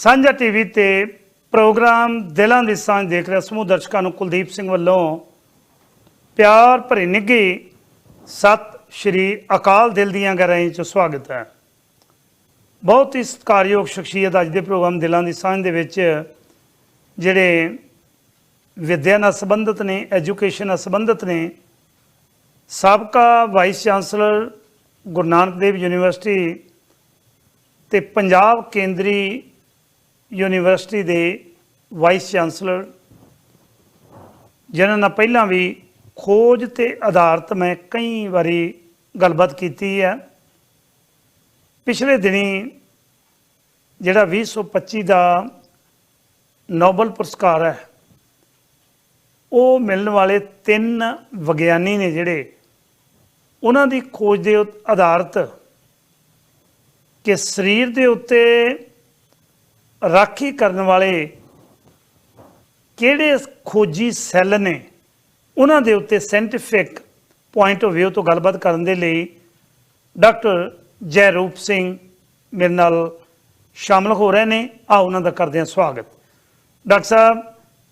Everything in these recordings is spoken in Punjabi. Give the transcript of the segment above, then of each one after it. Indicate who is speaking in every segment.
Speaker 1: ਸਾਂਝਾ ਟੀਵੀ ਤੇ ਪ੍ਰੋਗਰਾਮ ਦਿਲਾਂ ਦੀ ਸਾਂਝ ਦੇਖ ਰਿਹਾ ਸਮੂਹ ਦਰਸ਼ਕਾਂ ਨੂੰ ਕੁਲਦੀਪ ਸਿੰਘ ਵੱਲੋਂ ਪਿਆਰ ਭਰੀ ਨਿੱਘੀ ਸਤਿ ਸ਼੍ਰੀ ਅਕਾਲ ਦਿਲ ਦੀਆਂ ਗਹਿਰਾਈਆਂ 'ਚ ਸਵਾਗਤ ਹੈ। ਬਹੁਤ ਹੀ ਸਤਿਕਾਰਯੋਗ ਸ਼ਖਸੀਅਤ ਅੱਜ ਦੇ ਪ੍ਰੋਗਰਾਮ ਦਿਲਾਂ ਦੀ ਸਾਂਝ ਦੇ ਵਿੱਚ ਜਿਹੜੇ ਵਿਦਿਆ ਨਾਲ ਸੰਬੰਧਿਤ ਨੇ, ਐਜੂਕੇਸ਼ਨ ਨਾਲ ਸੰਬੰਧਿਤ ਨੇ, ਸਾਬਕਾ vice chancellor Guru Nanak Dev university ਤੇ ਪੰਜਾਬ ਕੇਂਦਰੀ ਯੂਨੀਵਰਸਿਟੀ ਦੇ ਵਾਈਸ ਚਾਂਸਲਰ। ਜਿਨ੍ਹਾਂ ਨਾਲ ਪਹਿਲਾਂ ਵੀ ਖੋਜ ਤੇ ਆਧਾਰਿਤ ਮੈਂ ਕਈ ਵਾਰੀ ਗੱਲਬਾਤ ਕੀਤੀ ਹੈ। ਪਿਛਲੇ ਦਿਨੀ ਜਿਹੜਾ 2025 ਦਾ ਨੋਬਲ ਪੁਰਸਕਾਰ ਹੈ, ਉਹ ਮਿਲਣ ਵਾਲੇ ਤਿੰਨ ਵਿਗਿਆਨੀ ਨੇ ਜਿਹੜੇ ਉਹਨਾਂ ਦੀ ਖੋਜ ਦੇ ਉਤ- ਆਧਾਰਿਤ ਕਿ ਸਰੀਰ ਦੇ ਉੱਤੇ ਰਾਖੀ ਕਰਨ ਵਾਲੇ ਕਿਹੜੇ ਖੋਜੀ ਸੈੱਲ ਨੇ? ਉਹਨਾਂ ਦੇ ਉੱਤੇ ਸਾਇੰਟਿਫਿਕ ਪੁਆਇੰਟ ਆਫ View ਤੋਂ ਗੱਲਬਾਤ ਕਰਨ ਦੇ ਲਈ ਡਾਕਟਰ ਜੈਰੂਪ ਸਿੰਘ ਮੇਰੇ ਨਾਲ ਸ਼ਾਮਲ ਹੋ ਰਹੇ ਨੇ। ਆ ਉਹਨਾਂ ਦਾ ਕਰਦੇ ਹਾਂ ਸਵਾਗਤ। ਡਾਕਟਰ ਸਾਹਿਬ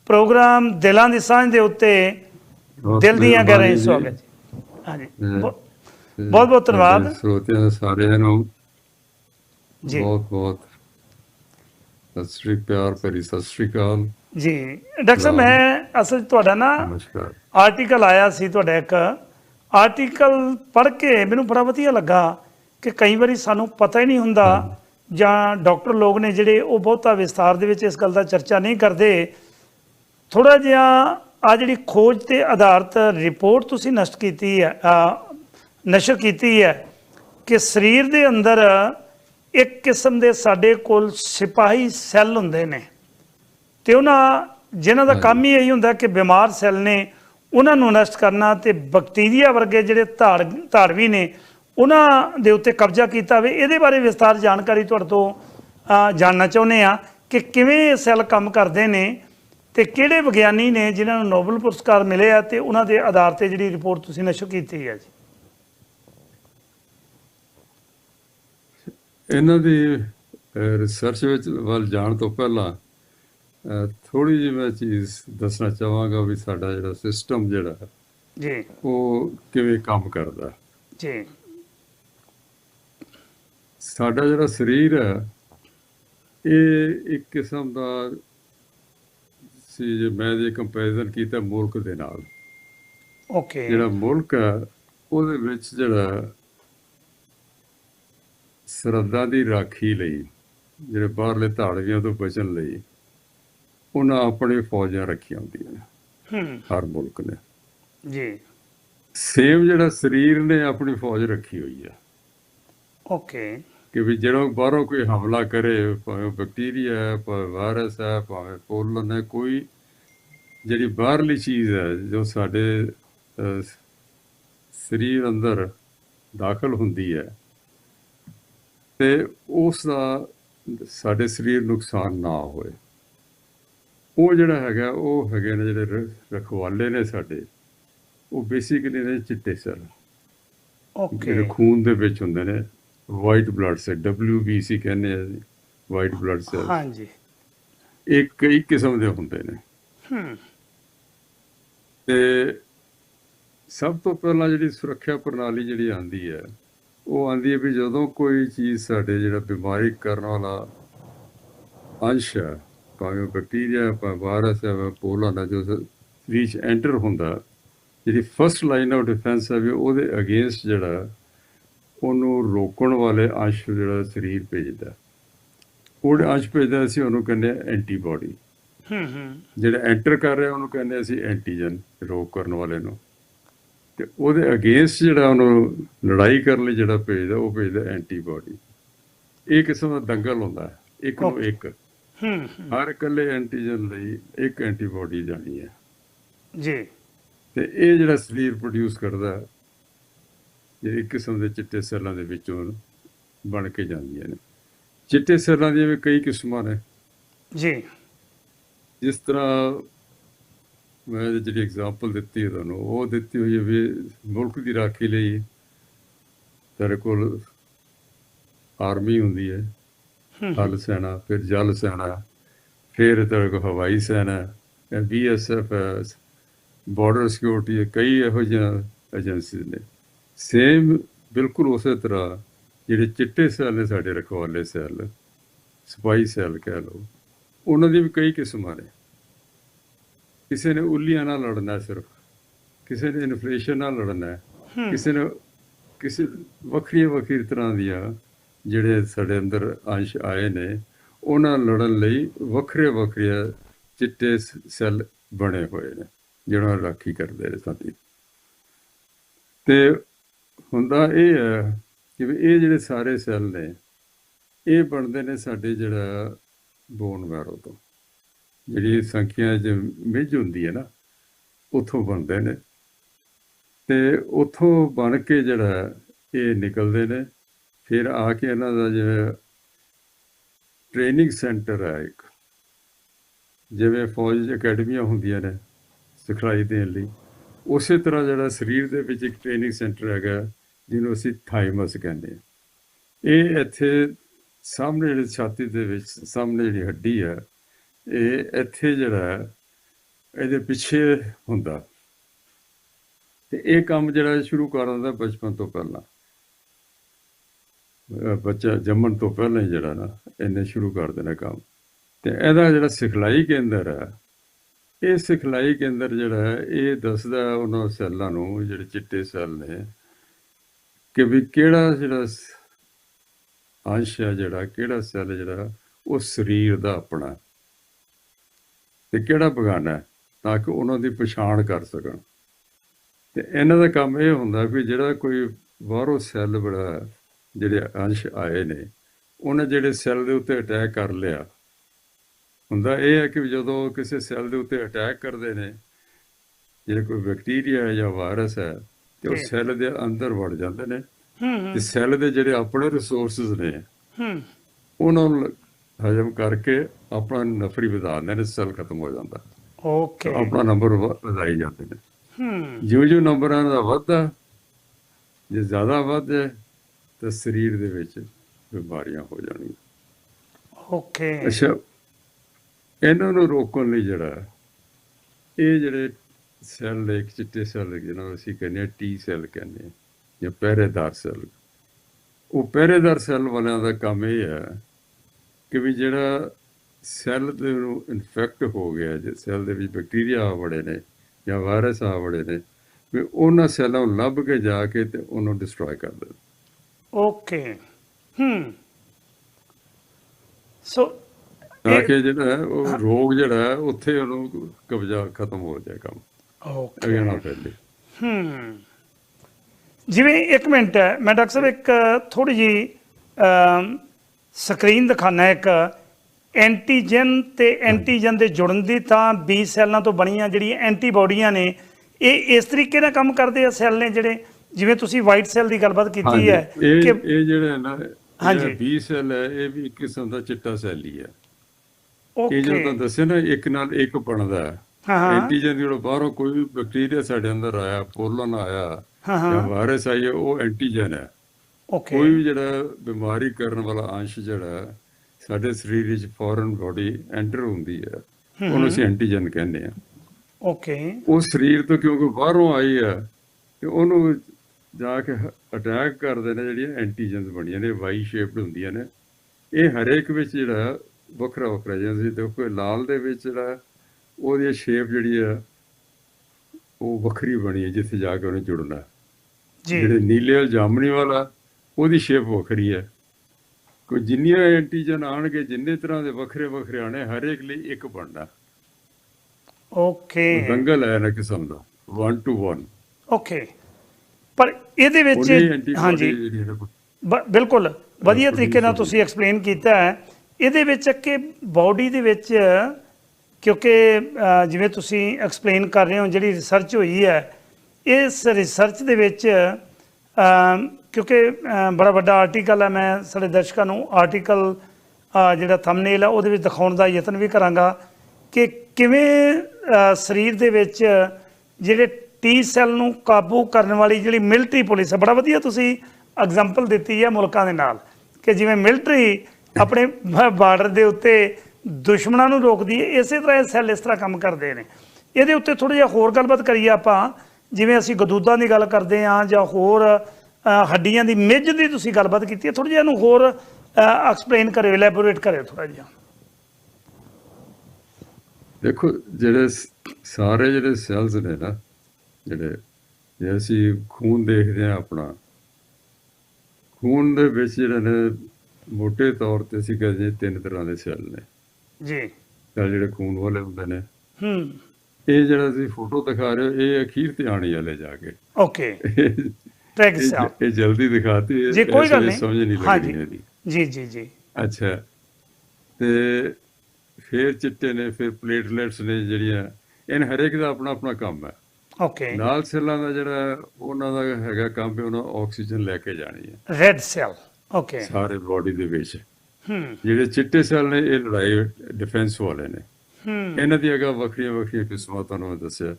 Speaker 1: ਪ੍ਰੋਗਰਾਮ ਦਿਲਾਂ ਦੀ ਸਾਂਝ ਦੇ ਉੱਤੇ ਦਿਲ ਦੀਆਂ ਗਹਿਰਾਈਆਂ ਸਵਾਗਤ ਹਾਂਜੀ। ਬਹੁਤ ਬਹੁਤ ਧੰਨਵਾਦ।
Speaker 2: ਸਰੋਤਿਆਂ ਸਾਰਿਆਂ ਨੂੰ
Speaker 1: ਜੀ।
Speaker 2: ਬਹੁਤ ਬਹੁਤ ਸਤਿ ਸ੍ਰੀ ਪਿਆਰ ਭਰੀ ਸਤਿ ਸ੍ਰੀ ਅਕਾਲ।
Speaker 1: ਜੀ ਡਾਕਟਰ ਸਾਹਿਬ ਮੈਂ ਅਸਲ ਤੁਹਾਡਾ ਨਾ
Speaker 2: ਨਮਸਕਾਰ।
Speaker 1: ਆਰਟੀਕਲ ਆਇਆ ਸੀ ਤੁਹਾਡਾ ਇੱਕ। ਆਰਟੀਕਲ ਪੜ੍ਹ ਕੇ ਮੈਨੂੰ ਬੜਾ ਵਧੀਆ ਲੱਗਾ ਕਿ ਕਈ ਵਾਰੀ ਸਾਨੂੰ ਪਤਾ ਹੀ ਨਹੀਂ ਹੁੰਦਾ ਜਾਂ ਡਾਕਟਰ ਲੋਕ ਨੇ ਜਿਹੜੇ ਉਹ ਬਹੁਤਾ ਵਿਸਤਾਰ ਦੇ ਵਿੱਚ ਇਸ ਗੱਲ ਦਾ ਚਰਚਾ ਨਹੀਂ ਕਰਦੇ। ਥੋੜਾ ਜਿਹਾ ਆ ਜਿਹੜੀ ਖੋਜ ਤੇ ਆਧਾਰਿਤ ਰਿਪੋਰਟ ਤੁਸੀਂ ਨਸ਼ਟ ਕੀਤੀ ਹੈ ਨਸ਼ਰ ਕੀਤੀ ਹੈ ਕਿ ਸਰੀਰ ਦੇ ਅੰਦਰ ਇੱਕ ਕਿਸਮ ਦੇ ਸਾਡੇ ਕੋਲ ਸਿਪਾਹੀ ਸੈੱਲ ਹੁੰਦੇ ਨੇ। ਤੇ ਉਹਨਾਂ ਜਿਨ੍ਹਾਂ ਦਾ ਕੰਮ ਹੀ ਇਹੀ ਹੁੰਦਾ ਕਿ ਬਿਮਾਰ ਸੈੱਲ ਨੇ ਉਹਨਾਂ ਨੂੰ ਨਸ਼ਟ ਕਰਨਾ ਤੇ ਬੈਕਟੀਰੀਆ ਵਰਗੇ ਜਿਹੜੇ ਧਾੜ ਧਾੜਵੀ ਨੇ ਉਹਨਾਂ ਦੇ ਉੱਤੇ ਕਬਜ਼ਾ ਕੀਤਾ ਹੋਵੇ। ਇਹਦੇ ਬਾਰੇ ਵਿਸਤਾਰ ਜਾਣਕਾਰੀ ਤੁਹਾਡੇ ਤੋਂ ਜਾਣਨਾ ਚਾਹੁੰਦੇ ਆ ਕਿ ਕਿਵੇਂ ਇਹ ਸੈੱਲ ਕੰਮ ਕਰਦੇ ਨੇ ਤੇ ਕਿਹੜੇ ਵਿਗਿਆਨੀ ਨੇ ਜਿਨ੍ਹਾਂ ਨੂੰ ਨੋਬਲ ਪੁਰਸਕਾਰ ਮਿਲੇ ਆ ਤੇ ਉਹਨਾਂ ਦੇ ਆਧਾਰ ਤੇ ਜਿਹੜੀ ਰਿਪੋਰਟ ਤੁਸੀਂ ਨਸ਼ਰ ਕੀਤੀ ਹੈ ਜੀ।
Speaker 2: ਇਹਨਾਂ ਦੀ ਰਿਸਰਚ ਵਿੱਚ ਵੱਲ ਜਾਣ ਤੋਂ ਪਹਿਲਾਂ ਥੋੜੀ ਜਿਹੀ ਮੈਂ ਚੀਜ਼ ਦੱਸਣਾ ਚਾਹਾਂਗਾ ਵੀ ਸਾਡਾ ਜਿਹੜਾ ਸਿਸਟਮ ਜਿਹੜਾ ਹੈ,
Speaker 1: ਜੀ।
Speaker 2: ਉਹ ਕਿਵੇਂ ਕੰਮ ਕਰਦਾ
Speaker 1: ਜੀ।
Speaker 2: ਸਾਡਾ ਜਿਹੜਾ ਸਰੀਰ ਹੈ ਇਹ ਇੱਕ ਕਿਸਮ ਦਾ ਸੀ ਜੇ ਮੈਂ ਜੇ ਕੰਪੈਰੀਜ਼ਨ ਕੀਤਾ ਮੁਲਕ ਦੇ ਨਾਲ।
Speaker 1: ਓਕੇ
Speaker 2: ਜਿਹੜਾ ਮੁਲਕ ਹੈ ਉਹਦੇ ਵਿੱਚ ਜਿਹੜਾ ਸਰਹੱਦਾਂ ਦੀ ਰਾਖੀ ਲਈ ਜਿਹੜੇ ਬਾਹਰਲੇ ਧਾੜਵੀਆਂ ਤੋਂ ਬਚਣ ਲਈ ਉਹਨਾਂ ਆਪਣੇ ਫੌਜਾਂ ਰੱਖੀਆਂ ਹੁੰਦੀਆਂ ਨੇ ਹਰ ਮੁਲਕ ਨੇ।
Speaker 1: ਜੀ।
Speaker 2: ਸੇਮ ਜਿਹੜਾ ਸਰੀਰ ਨੇ ਆਪਣੀ ਫੌਜ ਰੱਖੀ ਹੋਈ ਹੈ।
Speaker 1: ਓਕੇ।
Speaker 2: ਕਿ ਵੀ ਜਿਹੜਾ ਬਾਹਰੋਂ ਕੋਈ ਹਮਲਾ ਕਰੇ ਭਾਵੇਂ ਬੈਕਟੀਰੀਆ ਹੈ ਭਾਵੇਂ ਵਾਇਰਸ ਹੈ ਭਾਵੇਂ ਪੋਲਨ ਹੈ ਕੋਈ ਜਿਹੜੀ ਬਾਹਰਲੀ ਚੀਜ਼ ਹੈ ਜੋ ਸਾਡੇ ਸਰੀਰ ਅੰਦਰ ਦਾਖਲ ਹੁੰਦੀ ਹੈ ਤੇ ਉਸ ਦਾ ਸਾਡੇ ਸਰੀਰ ਨੁਕਸਾਨ ਨਾ ਹੋਏ। ਉਹ ਜਿਹੜਾ ਹੈਗਾ ਉਹ ਹੈਗੇ ਨੇ ਜਿਹੜੇ ਰਖਵਾਲੇ ਨੇ ਸਾਡੇ। ਉਹ ਬੇਸਿਕਲੀ ਨੇ ਚਿੱਟੇ ਸੈੱਲ
Speaker 1: ਓਕੇ
Speaker 2: ਜਿਹੜੇ ਖੂਨ ਦੇ ਵਿੱਚ ਹੁੰਦੇ ਨੇ ਵਾਈਟ ਬਲੱਡ ਸੈਲ WBC ਕਹਿੰਦੇ ਆ ਵਾਈਟ ਬਲੱਡ ਸੈਲ
Speaker 1: ਹਾਂਜੀ।
Speaker 2: ਇਹ ਕਈ ਕਿਸਮ ਦੇ ਹੁੰਦੇ ਨੇ।
Speaker 1: ਹੂੰ।
Speaker 2: ਤੇ ਸਭ ਤੋਂ ਪਹਿਲਾਂ ਜਿਹੜੀ ਸੁਰੱਖਿਆ ਪ੍ਰਣਾਲੀ ਜਿਹੜੀ ਆਂਦੀ ਹੈ ਉਹ ਆਂਦੀ ਹੈ ਵੀ ਜਦੋਂ ਕੋਈ ਚੀਜ਼ ਸਾਡੇ ਜਿਹੜਾ ਬਿਮਾਰੀ ਕਰਨ ਵਾਲਾ ਅੰਸ਼ ਹੈ ਭਾਵੇਂ ਬੈਕਟੀਰੀਆ ਭਾਵੇਂ ਵਾਇਰਸ ਹੈ ਭਾਵੇਂ ਪੋਲਨ ਹੈ ਜੋ ਸਰੀਰ 'ਚ ਐਂਟਰ ਹੁੰਦਾ ਜਿਹੜੀ ਫਸਟ ਲਾਈਨ ਆਫ ਡਿਫੈਂਸ ਹੈ ਵੀ ਉਹਦੇ ਅਗੇਂਸਟ ਜਿਹੜਾ ਉਹਨੂੰ ਰੋਕਣ ਵਾਲੇ ਅੰਸ਼ ਜਿਹੜਾ ਸਰੀਰ ਭੇਜਦਾ ਉਹ ਅੰਸ਼ ਭੇਜਦਾ ਅਸੀਂ ਉਹਨੂੰ ਕਹਿੰਦੇ ਐਂਟੀਬਾਡੀ
Speaker 1: ਹੂੰ ਹੂੰ।
Speaker 2: ਜਿਹੜਾ ਐਂਟਰ ਕਰ ਰਿਹਾ ਉਹਨੂੰ ਕਹਿੰਦੇ ਅਸੀਂ ਐਂਟੀਜਨ ਰੋਕ ਕਰਨ ਵਾਲੇ ਨੂੰ। ਤੇ ਉਹਦੇ ਅਗੇਂਸਟ ਜਿਹੜਾ ਉਹਨੂੰ ਲੜਾਈ ਕਰਨ ਲਈ ਜਿਹੜਾ ਭੇਜਦਾ ਉਹ ਭੇਜਦਾ ਐਂਟੀਬਾਡੀ ਇਹ ਕਿਸਮ ਦਾ ਦੰਗਲ ਹੁੰਦਾ ਇੱਕ ਨੂੰ ਇੱਕ।
Speaker 1: ਹੂੰ
Speaker 2: ਹਰ ਇਕੱਲੇ ਐਂਟੀਜਨ ਲਈ ਇੱਕ ਐਂਟੀਬਾਡੀ ਜਾਣੀ ਹੈ।
Speaker 1: ਜੀ।
Speaker 2: ਤੇ ਇਹ ਜਿਹੜਾ ਸਰੀਰ ਪ੍ਰੋਡਿਊਸ ਕਰਦਾ ਇੱਕ ਕਿਸਮ ਦੇ ਚਿੱਟੇ ਸੈੱਲਾਂ ਦੇ ਵਿੱਚੋਂ ਬਣ ਕੇ ਜਾਂਦੀਆਂ ਨੇ। ਚਿੱਟੇ ਸੈੱਲਾਂ ਦੀਆਂ ਵੀ ਕਈ ਕਿਸਮਾਂ ਨੇ।
Speaker 1: ਜੀ।
Speaker 2: ਜਿਸ ਤਰ੍ਹਾਂ ਮੈਂ ਜਿਹੜੀ ਐਗਜ਼ਾਮਪਲ ਦਿੱਤੀ ਹੈ ਤੁਹਾਨੂੰ। ਉਹ ਦਿੱਤੀ ਹੋਈ ਹੈ ਵੀ ਮੁਲਕ ਦੀ ਰਾਖੀ ਲਈ ਤੇਰੇ ਕੋਲ ਆਰਮੀ ਹੁੰਦੀ ਹੈ ਥਲ ਸੈਨਾ ਫਿਰ ਜਲ ਸੈਨਾ ਫਿਰ ਤੁਹਾਡੇ ਕੋਲ ਹਵਾਈ ਸੈਨਾ ਬੀਐਸਐਫ ਬਾਰਡਰ ਸਿਕਿਉਰਿਟੀ ਕਈ ਇਹੋ ਜਿਹੀਆਂ ਏਜੰਸੀਜ਼ ਨੇ। ਸੇਮ ਬਿਲਕੁਲ ਉਸੇ ਤਰ੍ਹਾਂ ਜਿਹੜੇ ਚਿੱਟੇ ਸੈੱਲ ਨੇ ਸਾਡੇ ਰਖਵਾਲੇ ਸੈੱਲ ਸਪਾਈ ਸੈੱਲ ਕਹਿ ਲਓ ਉਹਨਾਂ ਦੀ ਵੀ ਕਈ ਕਿਸਮਾਂ ਨੇ। ਕਿਸੇ ਨੇ ਉੱਲੀਆਂ ਨਾਲ ਲੜਨਾ ਸਿਰਫ। ਕਿਸੇ ਨੇ ਇਨਫਲੇਸ਼ਨ ਨਾਲ ਲੜਨਾ ਕਿਸੇ ਨੇ ਕਿਸੇ ਵੱਖਰੀਆਂ ਵੱਖਰੀ ਤਰ੍ਹਾਂ ਦੀਆਂ ਜਿਹੜੇ ਸਾਡੇ ਅੰਦਰ ਅੰਸ਼ ਆਏ ਨੇ ਉਹਨਾਂ ਲੜਨ ਲਈ ਵੱਖਰੇ ਵੱਖਰੇ ਚਿੱਟੇ ਸੈੱਲ ਬਣੇ ਹੋਏ ਨੇ ਜਿਹੜਾ ਰਾਖੀ ਕਰਦੇ ਨੇ ਸਾਡੀ ਤੇ ਹੁੰਦਾ ਇਹ ਹੈ ਕਿ ਇਹ ਜਿਹੜੇ ਸਾਰੇ ਸੈੱਲ ਨੇ ਇਹ ਬਣਦੇ ਨੇ ਸਾਡੇ ਜਿਹੜਾ ਬੋਨ ਮੈਰੋ ਤੋਂ। ਜਿਹੜੀ ਸੰਖਿਆ ਚ ਮਿੱਝ ਹੁੰਦੀ ਹੈ ਨਾ, ਉੱਥੋਂ ਬਣਦੇ ਨੇ। ਤੇ ਉੱਥੋਂ ਬਣ ਕੇ ਜਿਹੜਾ ਇਹ ਨਿਕਲਦੇ ਨੇ, ਫਿਰ ਆ ਕੇ ਇਹਨਾਂ ਦਾ ਜਿਹੜਾ ਟ੍ਰੇਨਿੰਗ ਸੈਂਟਰ ਹੈ ਇੱਕ। ਜਿਵੇਂ ਫੌਜ ਅਕੈਡਮੀਆਂ ਹੁੰਦੀਆਂ ਨੇ ਸਿਖਲਾਈ ਦੇਣ ਲਈ। ਉਸੇ ਤਰ੍ਹਾਂ ਜਿਹੜਾ ਸਰੀਰ ਦੇ ਵਿੱਚ ਇੱਕ ਟ੍ਰੇਨਿੰਗ ਸੈਂਟਰ ਹੈਗਾ, ਜਿਹਨੂੰ ਅਸੀਂ ਥਾਈਮਸ ਕਹਿੰਦੇ ਹਾਂ। ਇਹ ਇੱਥੇ ਸਾਹਮਣੇ ਜਿਹੜੀ ਛਾਤੀ ਦੇ ਵਿੱਚ, ਸਾਹਮਣੇ ਜਿਹੜੀ ਹੱਡੀ ਹੈ ਇਹ ਇੱਥੇ ਜਿਹੜਾ ਇਹਦੇ ਪਿੱਛੇ ਹੁੰਦਾ ਤੇ ਇਹ ਕੰਮ ਜਿਹੜਾ ਸ਼ੁਰੂ ਕਰ ਦਿੰਦਾ ਬਚਪਨ ਤੋਂ ਪਹਿਲਾਂ ਬੱਚਾ ਜੰਮਣ ਤੋਂ ਪਹਿਲਾਂ ਹੀ ਜਿਹੜਾ ਨਾ ਇਹਨੇ ਸ਼ੁਰੂ ਕਰ ਦੇਣਾ ਕੰਮ ਤੇ ਇਹਦਾ ਜਿਹੜਾ ਸਿਖਲਾਈ ਕੇਂਦਰ ਹੈ ਇਹ ਸਿਖਲਾਈ ਕੇਂਦਰ ਜਿਹੜਾ ਇਹ ਦੱਸਦਾ ਉਹਨਾਂ ਸੈੱਲਾਂ ਨੂੰ ਜਿਹੜੇ ਚਿੱਟੇ ਸੈੱਲ ਨੇ ਕਿ ਵੀ ਕਿਹੜਾ ਜਿਹੜਾ ਅੰਸ਼ ਹੈ ਜਿਹੜਾ ਕਿਹੜਾ ਸੈੱਲ ਜਿਹੜਾ ਉਹ ਸਰੀਰ ਦਾ ਆਪਣਾ ਤੇ ਕਿਹੜਾ ਬਗਾਨਾ ਹੈ? ਤਾਂ ਕਿ ਉਹਨਾਂ ਦੀ ਪਛਾਣ ਕਰ ਸਕਣ। ਤੇ ਇਹਨਾਂ ਦਾ ਕੰਮ ਇਹ ਹੁੰਦਾ ਵੀ ਜਿਹੜਾ ਕੋਈ ਬਾਹਰੋਂ ਸੈੱਲ ਬੜਾ ਜਿਹੜੇ ਅੰਸ਼ ਆਏ ਨੇ ਉਹਨੇ ਜਿਹੜੇ ਸੈੱਲ ਦੇ ਉੱਤੇ ਅਟੈਕ ਕਰ ਲਿਆ। ਹੁੰਦਾ ਇਹ ਹੈ ਕਿ ਜਦੋਂ ਕਿਸੇ ਸੈੱਲ ਦੇ ਉੱਤੇ ਅਟੈਕ ਕਰਦੇ ਨੇ ਜਿਹੜੇ ਕੋਈ ਬੈਕਟੀਰੀਆ ਹੈ ਜਾਂ ਵਾਇਰਸ ਹੈ ਤੇ ਉਹ
Speaker 1: ਜੀ।
Speaker 2: ਸੈੱਲ ਦੇ ਅੰਦਰ ਵੜ ਜਾਂਦੇ ਨੇ। ਤੇ ਸੈੱਲ ਦੇ ਜਿਹੜੇ ਆਪਣੇ ਰਿਸੋਰਸਸ ਨੇ
Speaker 1: ਹੂੰ।
Speaker 2: ਉਹਨਾਂ ਨੂੰ ਹਜਮ ਕਰਕੇ ਆਪਣਾ ਨਫਰੀ ਵਧਾ ਦਿੰਦੇ ਨੇ ਸੈੱਲ ਖਤਮ ਹੋ ਜਾਂਦਾ।
Speaker 1: ਓਕੇ।
Speaker 2: ਆਪਣਾ ਨੰਬਰ ਵਧਾਈ ਜਾਂਦੇ ਨੇ।
Speaker 1: ਹੂੰ।
Speaker 2: ਜਿਉਂ ਜਿਉਂ ਨੰਬਰਾਂ ਦਾ ਵੱਧਦਾ ਜੇ ਜ਼ਿਆਦਾ ਵੱਧ ਤਾਂ ਸਰੀਰ ਦੇ ਵਿੱਚ ਬਿਮਾਰੀਆਂ ਹੋ ਜਾਣਗੀਆਂ
Speaker 1: ਓਕੇ।
Speaker 2: ਅੱਛਾ ਇਹਨਾਂ ਨੂੰ ਰੋਕਣ ਲਈ ਜਿਹੜਾ ਇਹ ਜਿਹੜੇ ਸੈੱਲ ਨੇ ਇੱਕ ਚਿੱਟੇ ਸੈੱਲ ਜਿਹਨਾਂ ਨੂੰ ਅਸੀਂ ਕਹਿੰਦੇ ਆ ਟੀ ਸੈੱਲ ਕਹਿੰਦੇ ਆ ਜਾਂ ਪਹਿਰੇਦਾਰ ਸੈੱਲ। ਉਹ ਪਹਿਰੇਦਾਰ ਸੈੱਲ ਵਾਲਿਆਂ ਦਾ ਕੰਮ ਇਹ ਹੈ ਕਿ ਵੀ ਜਿਹੜਾ ਸੈੱਲ ਦੇ ਨੂੰ ਇਨਫੈਕਟ ਹੋ ਗਿਆ ਜੇ ਸੈੱਲ ਦੇ ਵਿੱਚ ਬੈਕਟੀਰੀਆ ਆ ਵੜੇ ਨੇ ਜਾਂ ਵਾਇਰਸ ਆ ਵੜੇ ਨੇ ਵੀ ਉਹਨਾਂ ਸੈੱਲਾਂ ਨੂੰ ਲੱਭ ਕੇ ਜਾ ਕੇ ਤੇ ਉਹਨੂੰ ਡਿਸਟਰੋਏ ਕਰ ਦੇ
Speaker 1: ਓਕੇ ਹੂੰ ਸੋ
Speaker 2: ਤਾਂ ਕਿ ਜਿਹੜਾ ਉਹ ਰੋਗ ਜਿਹੜਾ ਹੈ ਉੱਥੇ ਉਹਨੂੰ ਕਬਜ਼ਾ ਖਤਮ ਹੋ ਜਾਏ ਕੰਮ।
Speaker 1: ਓਕੇ
Speaker 2: ਅੱਗੇ ਨਾ ਫੈਲੇ।
Speaker 1: ਹੂੰ ਜਿਵੇਂ ਇੱਕ ਮਿੰਟ ਹੈ ਮੈਂ ਡਾਕਟਰ ਸਾਹਿਬ ਇੱਕ ਥੋੜੀ ਜੀ ਸਕਰੀਨ ਦਿਖਾਣਾ ਇੱਕ ਐਂਟੀਜਨ ਤੇ ਐਂਟੀਜਨ ਦੇ ਜੁੜਨ ਦੀ ਤਾਂ ਬੀ ਸੈੱਲਾਂ ਤੋਂ ਬਣੀਆਂ ਜਿਹੜੀਆਂ ਐਂਟੀਬਾਡੀਆਂ ਨੇ ਇਹ ਇਸ ਤਰੀਕੇ ਨਾਲ ਕੰਮ ਕਰਦੇ ਆ ਸੈੱਲ ਨੇ ਜਿਹੜੇ ਜਿਵੇਂ ਤੁਸੀਂ ਵਾਈਟ ਸੈੱਲ ਦੀ ਗੱਲਬਾਤ ਕੀਤੀ ਹੈ ਕਿ
Speaker 2: ਇਹ ਜਿਹੜਾ ਨਾ
Speaker 1: ਹਾਂਜੀ।
Speaker 2: ਬੀ ਸੈੱਲ ਹੈ ਇਹ ਵੀ ਇੱਕ ਕਿਸਮ ਦਾ ਚਿੱਟਾ ਸੈੱਲ ਹੀ ਹੈ। ਇਹ ਜਦੋਂ ਦੱਸਿਆ ਨਾ ਇੱਕ ਨਾਲ ਇੱਕ ਬਣਦਾ ਹੈ। ਐਂਟੀਜਨ ਜਿਹੜਾ ਬਾਹਰੋਂ ਕੋਈ ਵੀ ਬੈਕਟੀਰੀਆ ਸਾਡੇ ਅੰਦਰ ਆਇਆ ਪੋਲਨ ਆਇਆ
Speaker 1: ਹਾਂ
Speaker 2: ਜਾਂ
Speaker 1: ਹਾਂ
Speaker 2: ਵਾਇਰਸ ਹੈ, ਉਹ ਐਂਟੀਜਨ ਹੈ।
Speaker 1: ਓਕੇ
Speaker 2: ਕੋਈ ਵੀ ਜਿਹੜਾ ਬਿਮਾਰੀ ਕਰਨ ਵਾਲਾ ਅੰਸ਼ ਜਿਹੜਾ ਸਾਡੇ ਸਰੀਰ ਵਿੱਚ ਫੋਰਨ ਬੋਡੀ ਐਂਟਰ ਹੁੰਦੀ ਹੈ ਉਹਨੂੰ ਅਸੀਂ ਐਂਟੀਜਨ ਕਹਿੰਦੇ ਆ
Speaker 1: ਓਕੇ
Speaker 2: ਉਹ ਸਰੀਰ ਤੋਂ ਕਿਉਂਕਿ ਬਾਹਰੋਂ ਆਈ ਹੈ ਤੇ ਉਹਨੂੰ ਜਾ ਕੇ ਅਟੈਕ ਕਰਦੇ ਨੇ ਜਿਹੜੀਆਂ ਐਂਟੀਜਨਸ ਬਣੀਆਂ ਨੇ ਵਾਈ ਸ਼ੇਪਡ ਹੁੰਦੀਆਂ ਨੇ। ਇਹ ਹਰੇਕ ਵਿੱਚ ਜਿਹੜਾ ਵੱਖਰਾ ਵੱਖਰਾ ਜਿਵੇਂ ਤੁਸੀਂ ਦੇਖੋ ਲਾਲ ਦੇ ਵਿੱਚ ਜਿਹੜਾ ਉਹਦੀ ਸ਼ੇਪ ਜਿਹੜੀ ਹੈ ਉਹ ਵੱਖਰੀ ਬਣੀ ਹੈ ਜਿੱਥੇ ਜਾ ਕੇ ਉਹਨੇ ਜੁੜਨਾ।
Speaker 1: ਜੀ।
Speaker 2: ਜਿਹੜੇ ਨੀਲੇ ਵਾਲ ਜਾਮਣੀ ਵਾਲਾ ਉਹਦੀ ਸ਼ੇਪ ਵੱਖਰੀ ਹੈ। ਕੋਈ ਜਿੰਨੀਆਂ ਐਂਟੀਜਨ ਆਣਗੇ ਜਿੰਨੇ ਤਰ੍ਹਾਂ ਦੇ ਵੱਖਰੇ ਵੱਖਰੇ ਆਣੇ ਹਰੇਕ ਲਈ ਇੱਕ ਬਣਨਾ
Speaker 1: ਓਕੇ
Speaker 2: ਦੰਗਲ ਹੈ ਨਾ ਕਿਸਮ ਦਾ। 1 ਟੂ 1
Speaker 1: ਓਕੇ ਪਰ ਇਹਦੇ ਵਿੱਚ ਹਾਂਜੀ। ਬਿਲਕੁਲ। ਵਧੀਆ ਤਰੀਕੇ ਨਾਲ ਤੁਸੀਂ ਐਕਸਪਲੇਨ ਕੀਤਾ ਹੈ। ਇਹਦੇ ਵਿੱਚ ਕਿ ਬਾਡੀ ਦੇ ਵਿੱਚ ਕਿਉਂਕਿ ਜਿਵੇਂ ਤੁਸੀਂ ਐਕਸਪਲੇਨ ਕਰ ਰਹੇ ਹੋ ਜਿਹੜੀ ਰਿਸਰਚ ਹੋਈ ਹੈ ਇਸ ਰਿਸਰਚ ਦੇ ਵਿੱਚ ਕਿਉਂਕਿ ਬੜਾ ਵੱਡਾ ਆਰਟੀਕਲ ਹੈ, ਮੈਂ ਸਾਡੇ ਦਰਸ਼ਕਾਂ ਨੂੰ ਆਰਟੀਕਲ ਜਿਹੜਾ ਥੰਬਨੇਲ ਹੈ ਉਹਦੇ ਵਿੱਚ ਦਿਖਾਉਣ ਦਾ ਯਤਨ ਵੀ ਕਰਾਂਗਾ ਕਿ ਕਿਵੇਂ ਸਰੀਰ ਦੇ ਵਿੱਚ ਜਿਹੜੇ ਟੀ ਸੈੱਲ ਨੂੰ ਕਾਬੂ ਕਰਨ ਵਾਲੀ ਜਿਹੜੀ ਮਿਲਟਰੀ ਪੁਲਿਸ ਹੈ, ਬੜਾ ਵਧੀਆ ਤੁਸੀਂ ਐਗਜ਼ਾਮਪਲ ਦਿੱਤੀ ਹੈ ਮੁਲਕਾਂ ਦੇ ਨਾਲ ਕਿ ਜਿਵੇਂ ਮਿਲਟਰੀ ਆਪਣੇ ਬਾਰਡਰ ਦੇ ਉੱਤੇ ਦੁਸ਼ਮਣਾਂ ਨੂੰ ਰੋਕਦੀ ਹੈ, ਇਸੇ ਤਰ੍ਹਾਂ ਇਹ ਸੈੱਲ ਇਸ ਤਰ੍ਹਾਂ ਕੰਮ ਕਰਦੇ ਨੇ। ਇਹਦੇ ਉੱਤੇ ਥੋੜਾ ਜਿਹਾ ਹੋਰ ਗੱਲਬਾਤ ਕਰੀਏ ਆਪਾਂ, ਜਿਵੇਂ ਅਸੀਂ ਗਦੂਦਾਂ ਦੀ ਗੱਲ ਕਰਦੇ ਹਾਂ ਜਾਂ ਹੋਰ ਹੱਡੀਆਂ ਦੀ ਮਿੱਝ ਦੀ ਤੁਸੀਂ ਗੱਲਬਾਤ ਕੀਤੀ ਹੈ ਥੋੜਾ ਜਿਹਾ ਇਹਨੂੰ ਹੋਰ ਐਕਸਪਲੇਨ ਕਰਿਓ ਇਲੈਬੋਰੇਟ ਕਰਿਓ ਥੋੜਾ ਜਿਹਾ।
Speaker 2: ਦੇਖੋ ਜਿਹੜੇ ਸਾਰੇ ਜਿਹੜੇ ਸੈਲਸ ਨੇ ਨਾ ਜਿਹੜੇ ਜੇ ਅਸੀਂ ਖੂਨ ਦੇਖਦੇ ਹਾਂ ਆਪਣਾ ਖੂਨ ਦੇ ਵਿੱਚ ਜਿਹੜੇ ਨੇ ਮੋٹے ਤੌਰ ਤੇ ਅਸੀਂ ਕਹਿੰਦੇ ਤਿੰਨ ਤਰ੍ਹਾਂ ਦੇ ਸੈੱਲ ਨੇ।
Speaker 1: ਜੀ।
Speaker 2: ਸੈੱਲ ਜਿਹੜੇ ਖੂਨ ਵਾਲੇ ਹੁੰਦੇ ਨੇ।
Speaker 1: ਹੂੰ।
Speaker 2: ਇਹ ਜਿਹੜਾ ਤੁਸੀਂ ਫੋਟੋ ਦਿਖਾ ਰਹੇ ਹੋ ਇਹ ਅਖੀਰ ਤੇ ਆਣੀ ਵਾਲੇ ਜਾ ਕੇ।
Speaker 1: ਓਕੇ
Speaker 2: ਹੈ
Speaker 1: ਜੀ ਕੋਈ
Speaker 2: ਇਸ
Speaker 1: ਗੱਲ
Speaker 2: ਵੇਲੇ
Speaker 1: ਨਹੀਂ
Speaker 2: ਸਮਝ ਨਹੀਂ
Speaker 1: ਹਾਂਜੀ
Speaker 2: ਲੱਗਣੀ ਇਹਦੀ
Speaker 1: ਜੀ ਜੀ ਜੀ
Speaker 2: ਅੱਛਾ ਤੇ ਫਿਰ ਚਿੱਟੇ ਨੇ ਫਿਰ ਪਲੇਟਲੈਟਸ ਨੇ ਜਿਹੜੀਆਂ ਇਹਨਾਂ ਹਰੇਕ ਦਾ ਆਪਣਾ ਆਪਣਾ ਕੰਮ ਹੈ
Speaker 1: ਓਕੇ
Speaker 2: ਲਾਲ ਸੈੱਲਾਂ ਦਾ ਜਿਹੜਾ ਉਹਨਾਂ ਦਾ ਹੈਗਾ ਕੰਮ ਵੀ ਉਹਨਾਂ ਆਕਸੀਜਨ ਲੈ ਕੇ ਜਾਣੀ ਹੈ
Speaker 1: ਰੈੱਡ ਸੈੱਲ ਓਕੇ
Speaker 2: ਸਾਰੇ ਬਾਡੀ ਦੇ ਵਿੱਚ
Speaker 1: ਹੂੰ
Speaker 2: ਜਿਹੜੇ ਚਿੱਟੇ ਸੈੱਲ ਨੇ ਇਹ ਲੜਾਈ ਡਿਫੈਂਸ ਵਾਲੇ ਨੇ
Speaker 1: ਹੂੰ
Speaker 2: ਇਹਨਾਂ ਦੀ ਅਗਾ ਵੱਖਰੀਆਂ ਵੱਖਰੀਆਂ ਕਿਸਮਾਂ ਤੁਹਾਨੂੰ ਦੱਸਿਆ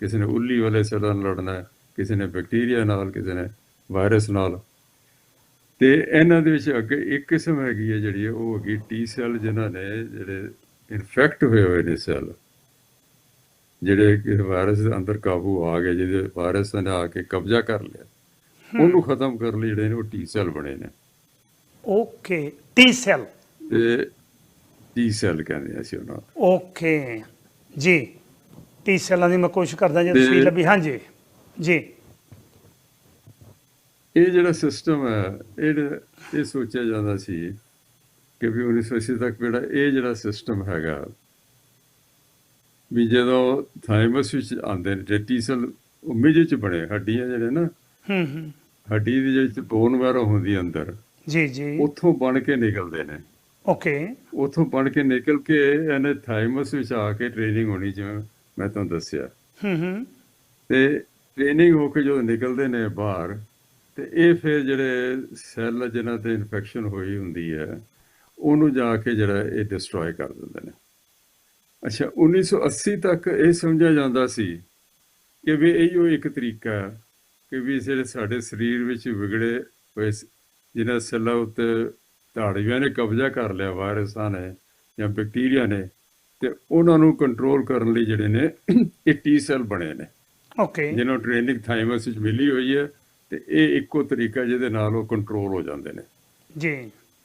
Speaker 2: ਕਿਸੇ ਨੇ ਉੱਲੀ ਵਾਲੇ ਸੈੱਲਾਂ ਨਾਲ ਲੜਨਾ ਹੈ ਕਿਸੇ ਨੇ ਬੈਕਟੀਰੀਆ ਨਾਲ ਕਿਸੇ ਨੇ ਵਾਇਰਸ ਨਾਲ। ਤੇ ਇਹਨਾਂ ਦੇ ਵਿੱਚ ਅੱਗੇ ਇੱਕ ਕਿਸਮ ਹੈਗੀ ਹੈ ਜਿਹੜੀ ਉਹ ਹੈਗੀ ਟੀ ਸੈੱਲ ਜਿਨ੍ਹਾਂ ਨੇ ਜਿਹੜੇ ਇਨਫੈਕਟ ਹੋਏ ਹੋਏ ਨੇ ਸੈੱਲ ਜਿਹੜੇ ਕਿ ਵਾਇਰਸ ਦੇ ਅੰਦਰ ਕਾਬੂ ਆ ਗਏ ਜਿਹਦੇ ਵਾਇਰਸ ਨੇ ਆ ਕੇ ਕਬਜ਼ਾ ਕਰ ਲਿਆ। ਉਹਨੂੰ ਖਤਮ ਕਰਨ ਲਈ ਜਿਹੜੇ ਨੇ ਉਹ ਟੀ ਸੈੱਲ ਬਣੇ ਨੇ।
Speaker 1: ਓਕੇ ਟੀ ਸੈੱਲ
Speaker 2: ਤੇ ਟੀ ਸੈੱਲ ਕਹਿੰਦੇ ਆ ਅਸੀਂ ਉਹਨਾਂ।
Speaker 1: ਓਕੇ। ਜੀ ਟੀ ਸੈੱਲਾਂ ਦੀ ਮੈਂ ਕੋਸ਼ਿਸ਼ ਕਰਦਾ ਜੇ
Speaker 2: ਤੇ-
Speaker 1: ਤਸਵੀਰ ਲੱਭੀ। ਹਾਂਜੀ। ਜੀ।
Speaker 2: ਇਹ ਜਿਹੜਾ ਸਿਸਟਮ ਹੈ ਇਹ ਇਹ ਸੋਚਿਆ ਜਾਂਦਾ ਸੀ ਕਿ ਵੀ 1980 ਤੱਕ ਜਿਹੜਾ ਇਹ ਜਿਹੜਾ ਸਿਸਟਮ ਹੈਗਾ ਵੀ ਜਦੋਂ ਥਾਈਮਸ ਵਿੱਚ ਆਉਂਦੇ ਨੇ ਜੇ ਟੀ ਸੈੱਲ ਉਹ ਚ ਬਣੇ ਹੱਡੀਆਂ ਜਿਹੜੇ ਨਾ
Speaker 1: ਹੂੰ ਹੂੰ।
Speaker 2: ਹੱਡੀ ਦੀ ਜਿਹੜੀ ਬੋਨ ਵੈਰੋ ਹੁੰਦੀ ਅੰਦਰ
Speaker 1: ਜੀ ਜੀ।
Speaker 2: ਉੱਥੋਂ ਬਣ ਕੇ ਨਿਕਲਦੇ ਨੇ।
Speaker 1: ਓਕੇ।
Speaker 2: ਉੱਥੋਂ ਬਣ ਕੇ ਨਿਕਲ ਕੇ ਇਹਨੇ ਥਾਈਮਸ ਵਿੱਚ ਆ ਕੇ ਟ੍ਰੇਨਿੰਗ ਹੋਣੀ ਜਿਵੇਂ ਮੈਂ ਤੁਹਾਨੂੰ ਦੱਸਿਆ।
Speaker 1: ਹੂੰ ਹੂੰ।
Speaker 2: ਤੇ ਟ੍ਰੇਨਿੰਗ ਹੋ ਕੇ ਜਦੋਂ ਨਿਕਲਦੇ ਨੇ ਬਾਹਰ, ਤੇ ਇਹ ਫਿਰ ਜਿਹੜੇ ਸੈੱਲ ਜਿਨ੍ਹਾਂ ਤੇ ਇਨਫੈਕਸ਼ਨ ਹੋਈ ਹੁੰਦੀ ਹੈ, ਉਹਨੂੰ ਜਾ ਕੇ ਜਿਹੜਾ ਇਹ ਡਿਸਟਰੋਏ ਕਰ ਦਿੰਦੇ ਨੇ। ਅੱਛਾ 1980 ਤੱਕ ਇਹ ਸਮਝਿਆ ਜਾਂਦਾ ਸੀ ਕਿ ਵੀ ਇਹੋ ਇੱਕ ਤਰੀਕਾ ਕਿ ਵੀ ਜਿਹੜੇ ਸਾਡੇ ਸਰੀਰ ਵਿੱਚ ਵਿਗੜੇ ਹੋਏ ਸ- ਜਿਨ੍ਹਾਂ ਸੈੱਲਾਂ ਉੱਤੇ ਧਾੜੀਆਂ ਨੇ ਕਬਜ਼ਾ ਕਰ ਲਿਆ ਵਾਇਰਸਾਂ ਨੇ ਜਾਂ ਬੈਕਟੀਰੀਆ ਨੇ, ਤੇ ਉਹਨਾਂ ਨੂੰ ਕੰਟਰੋਲ ਕਰਨ ਲਈ ਜਿਹੜੇ ਨੇ ਇਹ ਟੀ ਸੈੱਲ ਬਣੇ ਨੇ।
Speaker 1: ਓਕੇ
Speaker 2: ਜਿਹਨੂੰ ਟ੍ਰੇਨਿੰਗ ਥਾਈਮਸ ਵਿੱਚ ਮਿਲੀ ਹੋਈ ਹੈ ਤੇ ਇਹ ਇੱਕੋ ਤਰੀਕਾ ਜਿਹਦੇ ਨਾਲ ਉਹ ਕੰਟਰੋਲ ਹੋ ਜਾਂਦੇ ਨੇ।
Speaker 1: ਜੀ।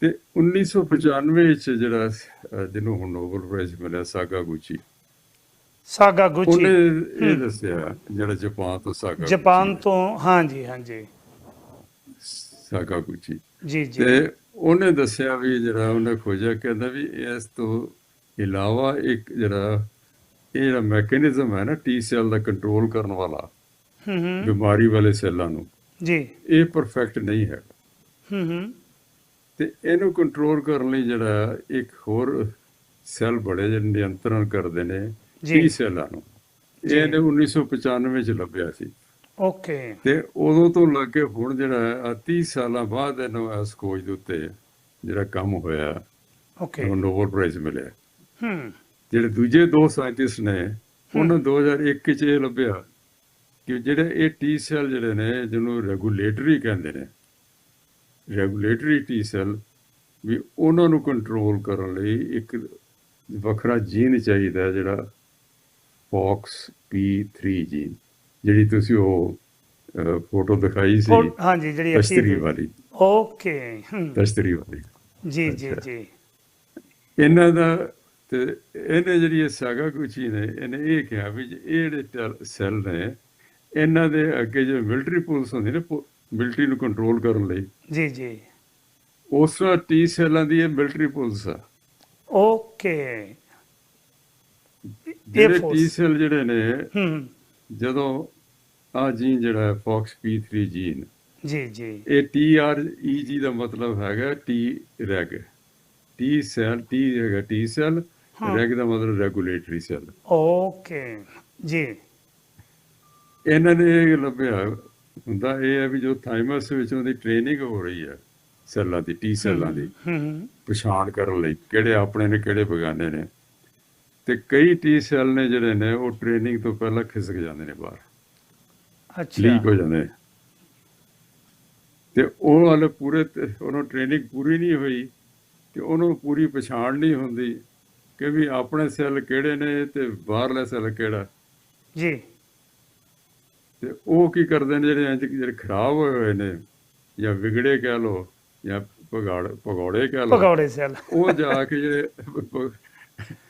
Speaker 2: ਤੇ 1995 ਵਿੱਚ ਜਿਹੜਾ ਜਿਹਨੂੰ ਹੁਣ ਨੋਬਲ ਪ੍ਰਾਈਜ਼ ਮਿਲਿਆ ਸਾਗਾ ਗੁਚੀ
Speaker 1: ਸਾਗਾ ਗੁਚੀ
Speaker 2: ਉਹਨੇ ਇਹ ਦੱਸਿਆ ਜਿਹੜਾ ਜਾਪਾਨ ਤੋਂ ਸਾਗਾ
Speaker 1: ਜਾਪਾਨ ਤੋਂ ਹਾਂਜੀ ਹਾਂਜੀ।
Speaker 2: ਸਾਗਾ ਗੁਚੀ
Speaker 1: ਜੀ ਜੀ।
Speaker 2: ਤੇ ਉਹਨੇ ਦੱਸਿਆ ਵੀ ਜਿਹੜਾ ਉਹਨੇ ਖੋਜਿਆ ਕਹਿੰਦਾ ਵੀ ਇਸ ਤੋਂ ਇਲਾਵਾ ਇੱਕ ਜਿਹੜਾ ਇਹ ਜਿਹੜਾ ਮੈਕੈਨਿਜ਼ਮ ਹੈ ਨਾ ਟੀ ਸੈੱਲ ਦਾ ਕੰਟਰੋਲ ਕਰਨ ਵਾਲਾ
Speaker 1: ਹੂੰ ਹੂੰ।
Speaker 2: ਬਿਮਾਰੀ ਵਾਲੇ ਸੈੱਲਾਂ ਨੂੰ
Speaker 1: ਜੀ।
Speaker 2: ਇਹ ਪਰਫੈਕਟ ਨਹੀਂ ਹੈ।
Speaker 1: ਹੂੰ ਹੂੰ।
Speaker 2: ਤੇ ਇਹਨੂੰ ਕੰਟਰੋਲ ਕਰਨ ਲਈ ਜਿਹੜਾ ਇੱਕ ਹੋਰ ਸੈੱਲ ਬੜੇ ਜਿਹੜੇ ਨਿਯੰਤਰਣ ਕਰਦੇ ਨੇ। ਟੀ ਸੈੱਲਾਂ ਨੂੰ। ਇਹ ਇਹਨੇ 1995 ਚ ਲੱਭਿਆ ਸੀ।
Speaker 1: ਓਕੇ।
Speaker 2: ਤੇ ਉਦੋਂ ਤੋਂ ਲੱਗ ਕੇ ਹੁਣ ਜਿਹੜਾ ਆ 30 ਸਾਲਾਂ ਬਾਅਦ ਇਹਨੂੰ ਇਸ ਖੋਜ ਦੇ ਉੱਤੇ ਜਿਹੜਾ ਕੰਮ ਹੋਇਆ
Speaker 1: ਓਕੇ।
Speaker 2: ਉਹਨੂੰ ਨੋਬਲ ਪ੍ਰਾਈਜ਼ ਮਿਲਿਆ।
Speaker 1: ਹੂੰ।
Speaker 2: ਜਿਹੜੇ ਦੂਜੇ ਦੋ ਸਾਇੰਟਿਸਟ ਨੇ ਉਹਨਾਂ 2001 ਚ ਇਹ ਲੱਭਿਆ ਕਿ ਜਿਹੜੇ ਇਹ ਟੀ ਸੈੱਲ ਜਿਹੜੇ ਨੇ ਜਿਹਨੂੰ ਰੈਗੂਲੇਟਰੀ ਕਹਿੰਦੇ ਨੇ ਰੈਗੂਲੇਟਰੀ ਟੀ ਸੈੱਲ ਵੀ ਉਹਨਾਂ ਨੂੰ ਕੰਟਰੋਲ ਕਰਨ ਲਈ ਇੱਕ ਵੱਖਰਾ ਜੀਨ ਚਾਹੀਦਾ ਜਿਹੜਾ ਫੌਕਸ P3 ਜੀਨ ਜਿਹੜੀ ਤੁਸੀਂ ਉਹ ਫੋਟੋ ਦਿਖਾਈ ਸੀ
Speaker 1: ਹਾਂਜੀ ਜਿਹੜੀ ਅਖੀਰ
Speaker 2: ਵਾਲੀ।
Speaker 1: ਓਕੇ
Speaker 2: ਤਸ਼ਤਰੀ ਵਾਲੀ।
Speaker 1: ਜੀ ਜੀ। ਜੀ।
Speaker 2: ਇਹਨਾਂ ਦਾ ਤੇ ਇਹਨੇ ਜਿਹੜੀ ਇਹ ਸਾਗਾ ਗੁਚੀ ਨੇ ਇਹਨੇ ਇਹ ਕਿਹਾ ਵੀ ਜੇ ਇਹ ਜਿਹੜੇ ਸੈੱਲ ਨੇ ਇਹਨਾਂ ਦੇ ਅੱਗੇ ਜੋ ਮਿਲਟਰੀ ਪੁਲਿਸ ਹੁੰਦੀ ਨੇ ਮਿਲਟਰੀ ਨੂੰ ਕੰਟਰੋਲ ਕਰਨ ਲਈ
Speaker 1: ਜੀ ਜੀ
Speaker 2: ਉਸ ਤਰ੍ਹਾਂ ਟੀ ਸੈੱਲਾਂ ਦੀ ਇਹ ਮਿਲਟਰੀ ਪੁਲਿਸ ਆ
Speaker 1: ਓਕੇ
Speaker 2: ਜਿਹੜੇ। ਟੀ ਸੈੱਲ ਜਿਹੜੇ ਨੇ
Speaker 1: ਹੂੰ
Speaker 2: ਜਦੋਂ ਆ ਜੀਨ ਜਿਹੜਾ ਫੌਕਸ P3 ਜੀਨ
Speaker 1: ਜੀ ਜੀ
Speaker 2: ਇਹ TREG ਦਾ ਮਤਲਬ ਹੈਗਾ T reg T cell T ਹੈਗਾ ਟੀ ਸੈੱਲ। ਰੈਗ ਦਾ ਮਤਲਬ ਰੈਗੂਲੇਟਰੀ ਸੈੱਲ
Speaker 1: ਓਕੇ ਜੀ।
Speaker 2: ਇਹਨਾਂ ਨੇ ਇਹ ਲੱਭਿਆ ਹੁੰਦਾ ਇਹ ਹੈ ਵੀ ਜੋ ਥਾਈਮਸ ਵਿੱਚ ਉਹਦੀ ਟ੍ਰੇਨਿੰਗ ਹੋ ਰਹੀ ਹੈ ਸੈੱਲਾਂ ਦੀ ਟੀ ਸੈੱਲਾਂ ਦੀ
Speaker 1: ਹੂੰ ਹੂੰ
Speaker 2: ਪਛਾਣ ਕਰਨ ਲਈ ਕਿਹੜੇ ਆਪਣੇ ਨੇ ਕਿਹੜੇ ਬਗਾਨੇ ਨੇ। ਤੇ ਕਈ ਟੀ ਸੈੱਲ ਨੇ ਜਿਹੜੇ ਨੇ ਉਹ ਟ੍ਰੇਨਿੰਗ ਤੋਂ ਪਹਿਲਾਂ ਖਿਸਕ ਜਾਂਦੇ ਨੇ ਬਾਹਰ।
Speaker 1: ਅੱਛਾ।
Speaker 2: ਲੀਕ ਹੋ ਜਾਂਦੇ। ਤੇ ਉਹ ਵਾਲੇ ਪੂਰੇ ਤੇ- ਉਹਨੂੰ ਟ੍ਰੇਨਿੰਗ ਪੂਰੀ ਨਹੀਂ ਹੋਈ ਕਿ ਉਹਨੂੰ ਪੂਰੀ ਪਛਾਣ ਨਹੀਂ ਹੁੰਦੀ। ਕਿ ਵੀ ਆਪਣੇ ਸੈੱਲ ਕਿਹੜੇ ਨੇ ਤੇ ਬਾਹਰਲੇ ਸੈੱਲ ਕਿਹੜਾ?
Speaker 1: ਜੀ।
Speaker 2: ਤੇ ਉਹ ਕੀ ਕਰਦੇ ਨੇ ਜਿਹੜੇ ਜਿਹੜੇ ਖਰਾਬ ਹੋਏ ਹੋਏ ਨੇ ਜਾਂ ਵਿਗੜੇ ਕਹਿ ਲੋ ਜਾਂ ਪਗਾੜ ਪਗੌੜੇ ਕਹਿ ਲੋ
Speaker 1: ਭਗੌੜੇ ਸੈੱਲ।
Speaker 2: ਉਹ ਜਾ ਕੇ ਜਿਹੜੇ